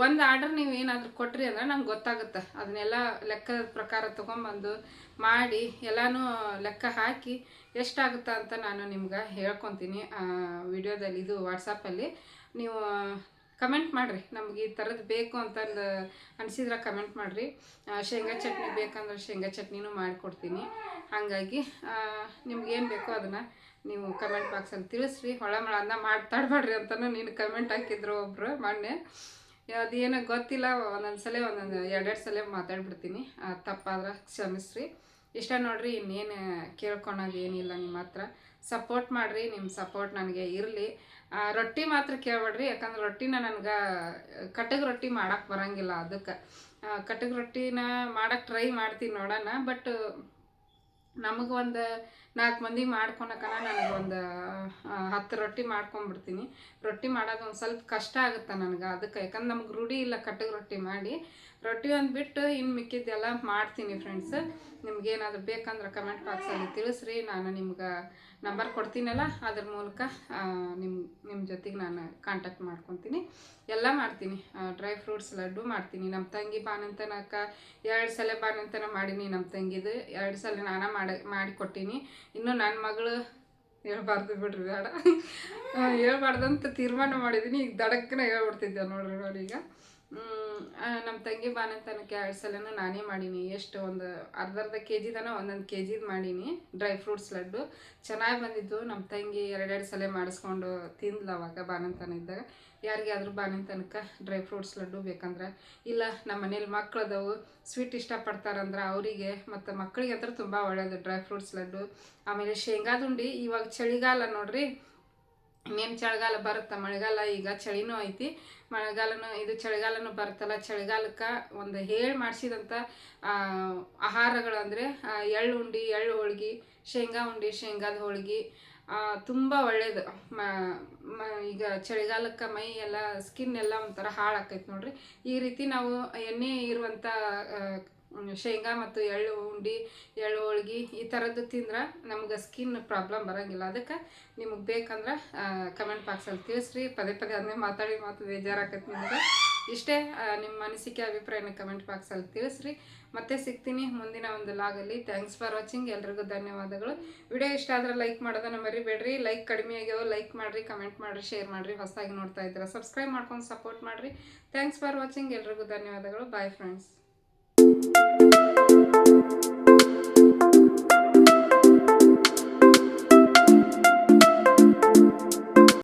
ಒಂದು ಆರ್ಡರ್ ನೀವು ಏನಾದರೂ ಕೊಟ್ರಿ ಅಂದ್ರೆ ನಂಗೆ ಗೊತ್ತಾಗುತ್ತೆ. ಅದನ್ನೆಲ್ಲ ಲೆಕ್ಕದ ಪ್ರಕಾರ ತೊಗೊಂಬಂದು ಮಾಡಿ ಎಲ್ಲನೂ ಲೆಕ್ಕ ಹಾಕಿ ಎಷ್ಟಾಗುತ್ತೆ ಅಂತ ನಾನು ನಿಮ್ಗೆ ಹೇಳ್ಕೊತೀನಿ. ವಿಡಿಯೋದಲ್ಲಿ ಇದು ವಾಟ್ಸಪ್ಪಲ್ಲಿ ನೀವು ಕಮೆಂಟ್ ಮಾಡಿರಿ. ನಮ್ಗೆ ಈ ಥರದ್ದು ಬೇಕು ಅಂತಂದು ಅನಿಸಿದ್ರೆ ಕಮೆಂಟ್ ಮಾಡಿರಿ. ಶೇಂಗಾ ಚಟ್ನಿ ಬೇಕಂದ್ರೆ ಶೇಂಗಾ ಚಟ್ನಿನೂ ಮಾಡಿಕೊಡ್ತೀನಿ. ಹಾಗಾಗಿ ನಿಮ್ಗೇನು ಬೇಕೋ ಅದನ್ನು ನೀವು ಕಮೆಂಟ್ ಬಾಕ್ಸಲ್ಲಿ ತಿಳಿಸ್ರಿ. ಹೊಳ ಮಳ ಅನ್ನ ಮಾಡ್ತಾಡ್ಬೇಡ್ರಿ ಅಂತಲೂ ನೀನು ಕಮೆಂಟ್ ಹಾಕಿದ್ರು ಒಬ್ಬರು ಮೊನ್ನೆ. ಅದೇನೋ ಗೊತ್ತಿಲ್ಲ, ಒಂದೊಂದು ಸಲ, ಒಂದೊಂದು ಎರಡೆರಡು ಸಲ ಮಾತಾಡ್ಬಿಡ್ತೀನಿ. ತಪ್ಪಾದ್ರೆ ಕ್ಷಮಿಸ್ರಿ. ಇಷ್ಟ ನೋಡ್ರಿ, ಇನ್ನೇನು ಕೇಳ್ಕೊಳೋದು ಏನಿಲ್ಲ ನಿಮ್ಮ ಹತ್ರ. ಸಪೋರ್ಟ್ ಮಾಡಿರಿ ನಿಮ್ಮ ಸಪೋರ್ಟ್ ನನಗೆ ಇರಲಿ. ರೊಟ್ಟಿ ಮಾತ್ರ ಕೇಳ್ಬೇಡ್ರಿ, ಯಾಕಂದ್ರೆ ರೊಟ್ಟಿನ ನನಗೆ, ಕಟಗ್ ರೊಟ್ಟಿ ಮಾಡೋಕ್ಕೆ ಬರಂಗಿಲ್ಲ ಅದಕ್ಕೆ. ಕಟಗ್ ರೊಟ್ಟಿನ ಮಾಡೋಕ್ಕೆ ಟ್ರೈ ಮಾಡ್ತೀನಿ ನೋಡೋಣ, ಬಟ್ ನಮಗೆ ಒಂದು ನಾಲ್ಕು ಮಂದಿ ಮಾಡ್ಕೊಳಕನ ನನಗೊಂದು ಹತ್ತು ರೊಟ್ಟಿ ಮಾಡ್ಕೊಂಬಿಡ್ತೀನಿ. ರೊಟ್ಟಿ ಮಾಡೋದು ಒಂದು ಸ್ವಲ್ಪ ಕಷ್ಟ ಆಗುತ್ತೆ ನನಗೆ ಅದಕ್ಕೆ. ಯಾಕಂದ್ರೆ ನಮ್ಗೆ ರೂಢಿ ಇಲ್ಲ ಕಟ್ಟಿಗೆ ರೊಟ್ಟಿ ಮಾಡಿ. ರೊಟ್ಟಿ ಒಂದು ಬಿಟ್ಟು ಇನ್ನು ಮಿಕ್ಕಿದ್ದೆಲ್ಲ ಮಾಡ್ತೀನಿ ಫ್ರೆಂಡ್ಸ್ ನಿಮ್ಗೇನಾದ್ರು ಬೇಕಂದ್ರೆ ಕಮೆಂಟ್ ಬಾಕ್ಸಲ್ಲಿ ತಿಳಿಸ್ರಿ. ನಾನು ನಿಮ್ಗೆ ನಂಬರ್ ಕೊಡ್ತೀನಲ್ಲ, ಅದ್ರ ಮೂಲಕ ನಿಮ್ಮ ನಿಮ್ಮ ಜೊತೆಗೆ ನಾನು ಕಾಂಟ್ಯಾಕ್ಟ್ ಮಾಡ್ಕೊತೀನಿ. ಎಲ್ಲ ಮಾಡ್ತೀನಿ. ಡ್ರೈ ಫ್ರೂಟ್ಸ್ ಲಡ್ಡು ಮಾಡ್ತೀನಿ. ನಮ್ಮ ತಂಗಿ ಬಾನಂತನಕ ಎರಡು ಸಲ ಬಾನಂತನ ಮಾಡೀನಿ ನಮ್ಮ ತಂಗಿದು. ಎರಡು ಸಲ ನಾನು ಮಾಡಿ ಮಾಡಿಕೊಟ್ಟೀನಿ ಇನ್ನು ನನ್ನ ಮಗಳು ಹೇಳ್ಬಾರ್ದು ಬಿಡ್ರಿ ಬೇಡ. ಹೇಳ್ಬಾರ್ದಂತ ತೀರ್ಮಾನ ಮಾಡಿದ್ದೀನಿ ಈಗ ದಡಕ್ಕನ ಹೇಳ್ಬಿಡ್ತಿದ್ದೆ ನೋಡ್ರಿ ನೋಡಿ ಈಗ ನಮ್ಮ ತಂಗಿ ಬಾನಂತನಕ್ಕೆ ಎರಡು ಸಲನೂ ನಾನೇ ಮಾಡೀನಿ. ಎಷ್ಟು ಒಂದು ಅರ್ಧ ಅರ್ಧ ಕೆ ಜಿದನ ಒಂದೊಂದು ಕೆ ಜಿದು ಮಾಡೀನಿ. Dry fruits laddu. ಚೆನ್ನಾಗಿ ಬಂದಿದ್ದು. ನಮ್ಮ ತಂಗಿ ಎರಡೆರಡು ಸಲ ಮಾಡಿಸ್ಕೊಂಡು ತಿಂದ್ಲು ಅವಾಗ ಬಾನಂತನ ಇದ್ದಾಗ. ಯಾರಿಗಾದ್ರೂ ಬಾನಂತನಕ್ಕೆ ಡ್ರೈ ಫ್ರೂಟ್ಸ್ ಲಡ್ಡು ಬೇಕಂದ್ರೆ. ಇಲ್ಲ ನಮ್ಮ ಮನೇಲಿ ಮಕ್ಕಳದವು ಸ್ವೀಟ್ ಇಷ್ಟಪಡ್ತಾರಂದ್ರೆ ಅವರಿಗೆ ಮತ್ತು ಮಕ್ಕಳಿಗೆ ಹತ್ರ ತುಂಬ ಒಳ್ಳೆಯದು ಡ್ರೈ ಫ್ರೂಟ್ಸ್ ಲಡ್ಡು. ಆಮೇಲೆ ಶೇಂಗಾದುಂಡಿ ಇವಾಗ ಚಳಿಗಾಲ ನೋಡ್ರಿ. ಇನ್ನೇನು ಚಳಿಗಾಲ ಬರುತ್ತೆ? ಮಳೆಗಾಲ ಈಗ ಚಳಿನೂ ಐತಿ. ಮಳೆಗಾಲನೂ, ಇದು ಚಳಿಗಾಲನೂ ಬರುತ್ತಲ್ಲ. ಚಳಿಗಾಲಕ್ಕೆ ಒಂದು ಹೇಳಿ ಮಾಡಿಸಿದಂಥ ಆಹಾರಗಳು ಅಂದ್ರೆ ಎಳ್ಳು ಉಂಡಿ, ಎಳ್ಳು ಹೋಳ್ಗೆ, ಶೇಂಗಾ ಉಂಡಿ, ಶೇಂಗಾದ ಹೋಳ್ಗೆ ತುಂಬ ಒಳ್ಳೇದು. ಮ, ಮ- ಈಗ ಚಳಿಗಾಲಕ್ಕೆ ಮೈ ಎಲ್ಲ, ಸ್ಕಿನ್ ಎಲ್ಲ ಒಂಥರ ಹಾಳಾಕೈತೆ ನೋಡ್ರಿ. ಈ ರೀತಿ ನಾವು ಎಣ್ಣೆ ಇರುವಂಥ ಶೇಂಗಾ ಮತ್ತು ಎಳ್ಳು ಉಂಡಿ, ಎಳ್ಳು ಹೋಳ್ಗೆ ಈ ಥರದ್ದು ತಿಂದ್ರೆ ನಮ್ಗೆ ಸ್ಕಿನ್ ಪ್ರಾಬ್ಲಮ್ ಬರೋಂಗಿಲ್ಲ. ಅದಕ್ಕೆ ನಿಮಗೆ ಬೇಕಂದ್ರೆ ಕಮೆಂಟ್ ಬಾಕ್ಸಲ್ಲಿ ತಿಳಿಸ್ರಿ. ಪದೇ ಪದೇ ಅದನ್ನೇ ಮಾತಾಡಿ ಮಾತು ಬೇಜಾರಾಗತ್ತೆ ನಿಮ್ಗೆ. ಇಷ್ಟೇ ನಿಮ್ಮ ಅನಿಸಿಕೆ, ಅಭಿಪ್ರಾಯನ ಕಮೆಂಟ್ ಬಾಕ್ಸಲ್ಲಿ ತಿಳಿಸ್ರಿ. ಮತ್ತೆ ಸಿಗ್ತೀನಿ ಮುಂದಿನ ಒಂದು ಲಾಗಲ್ಲಿ ಥ್ಯಾಂಕ್ಸ್ ಫಾರ್ ವಾಚಿಂಗ್ ಎಲ್ರಿಗೂ ಧನ್ಯವಾದಗಳು. ವಿಡಿಯೋ ಇಷ್ಟ ಆದರೆ ಲೈಕ್ ಮಾಡೋದನ್ನ ಮರಿಬೇಡ್ರಿ. ಲೈಕ್ ಕಡಿಮೆ ಆಗ್ಯಾವ ಲೈಕ್ ಮಾಡಿರಿ ಕಮೆಂಟ್ ಮಾಡಿರಿ ಶೇರ್ ಮಾಡಿರಿ. ಹೊಸದಾಗಿ ನೋಡ್ತಾ ಇದ್ದೀರಾ ಸಬ್ಸ್ಕ್ರೈಬ್ ಮಾಡ್ಕೊಂಡು ಸಪೋರ್ಟ್ ಮಾಡಿರಿ. ಥ್ಯಾಂಕ್ಸ್ ಫಾರ್ ವಾಚಿಂಗ್ ಎಲ್ರಿಗೂ ಧನ್ಯವಾದಗಳು. Bye friends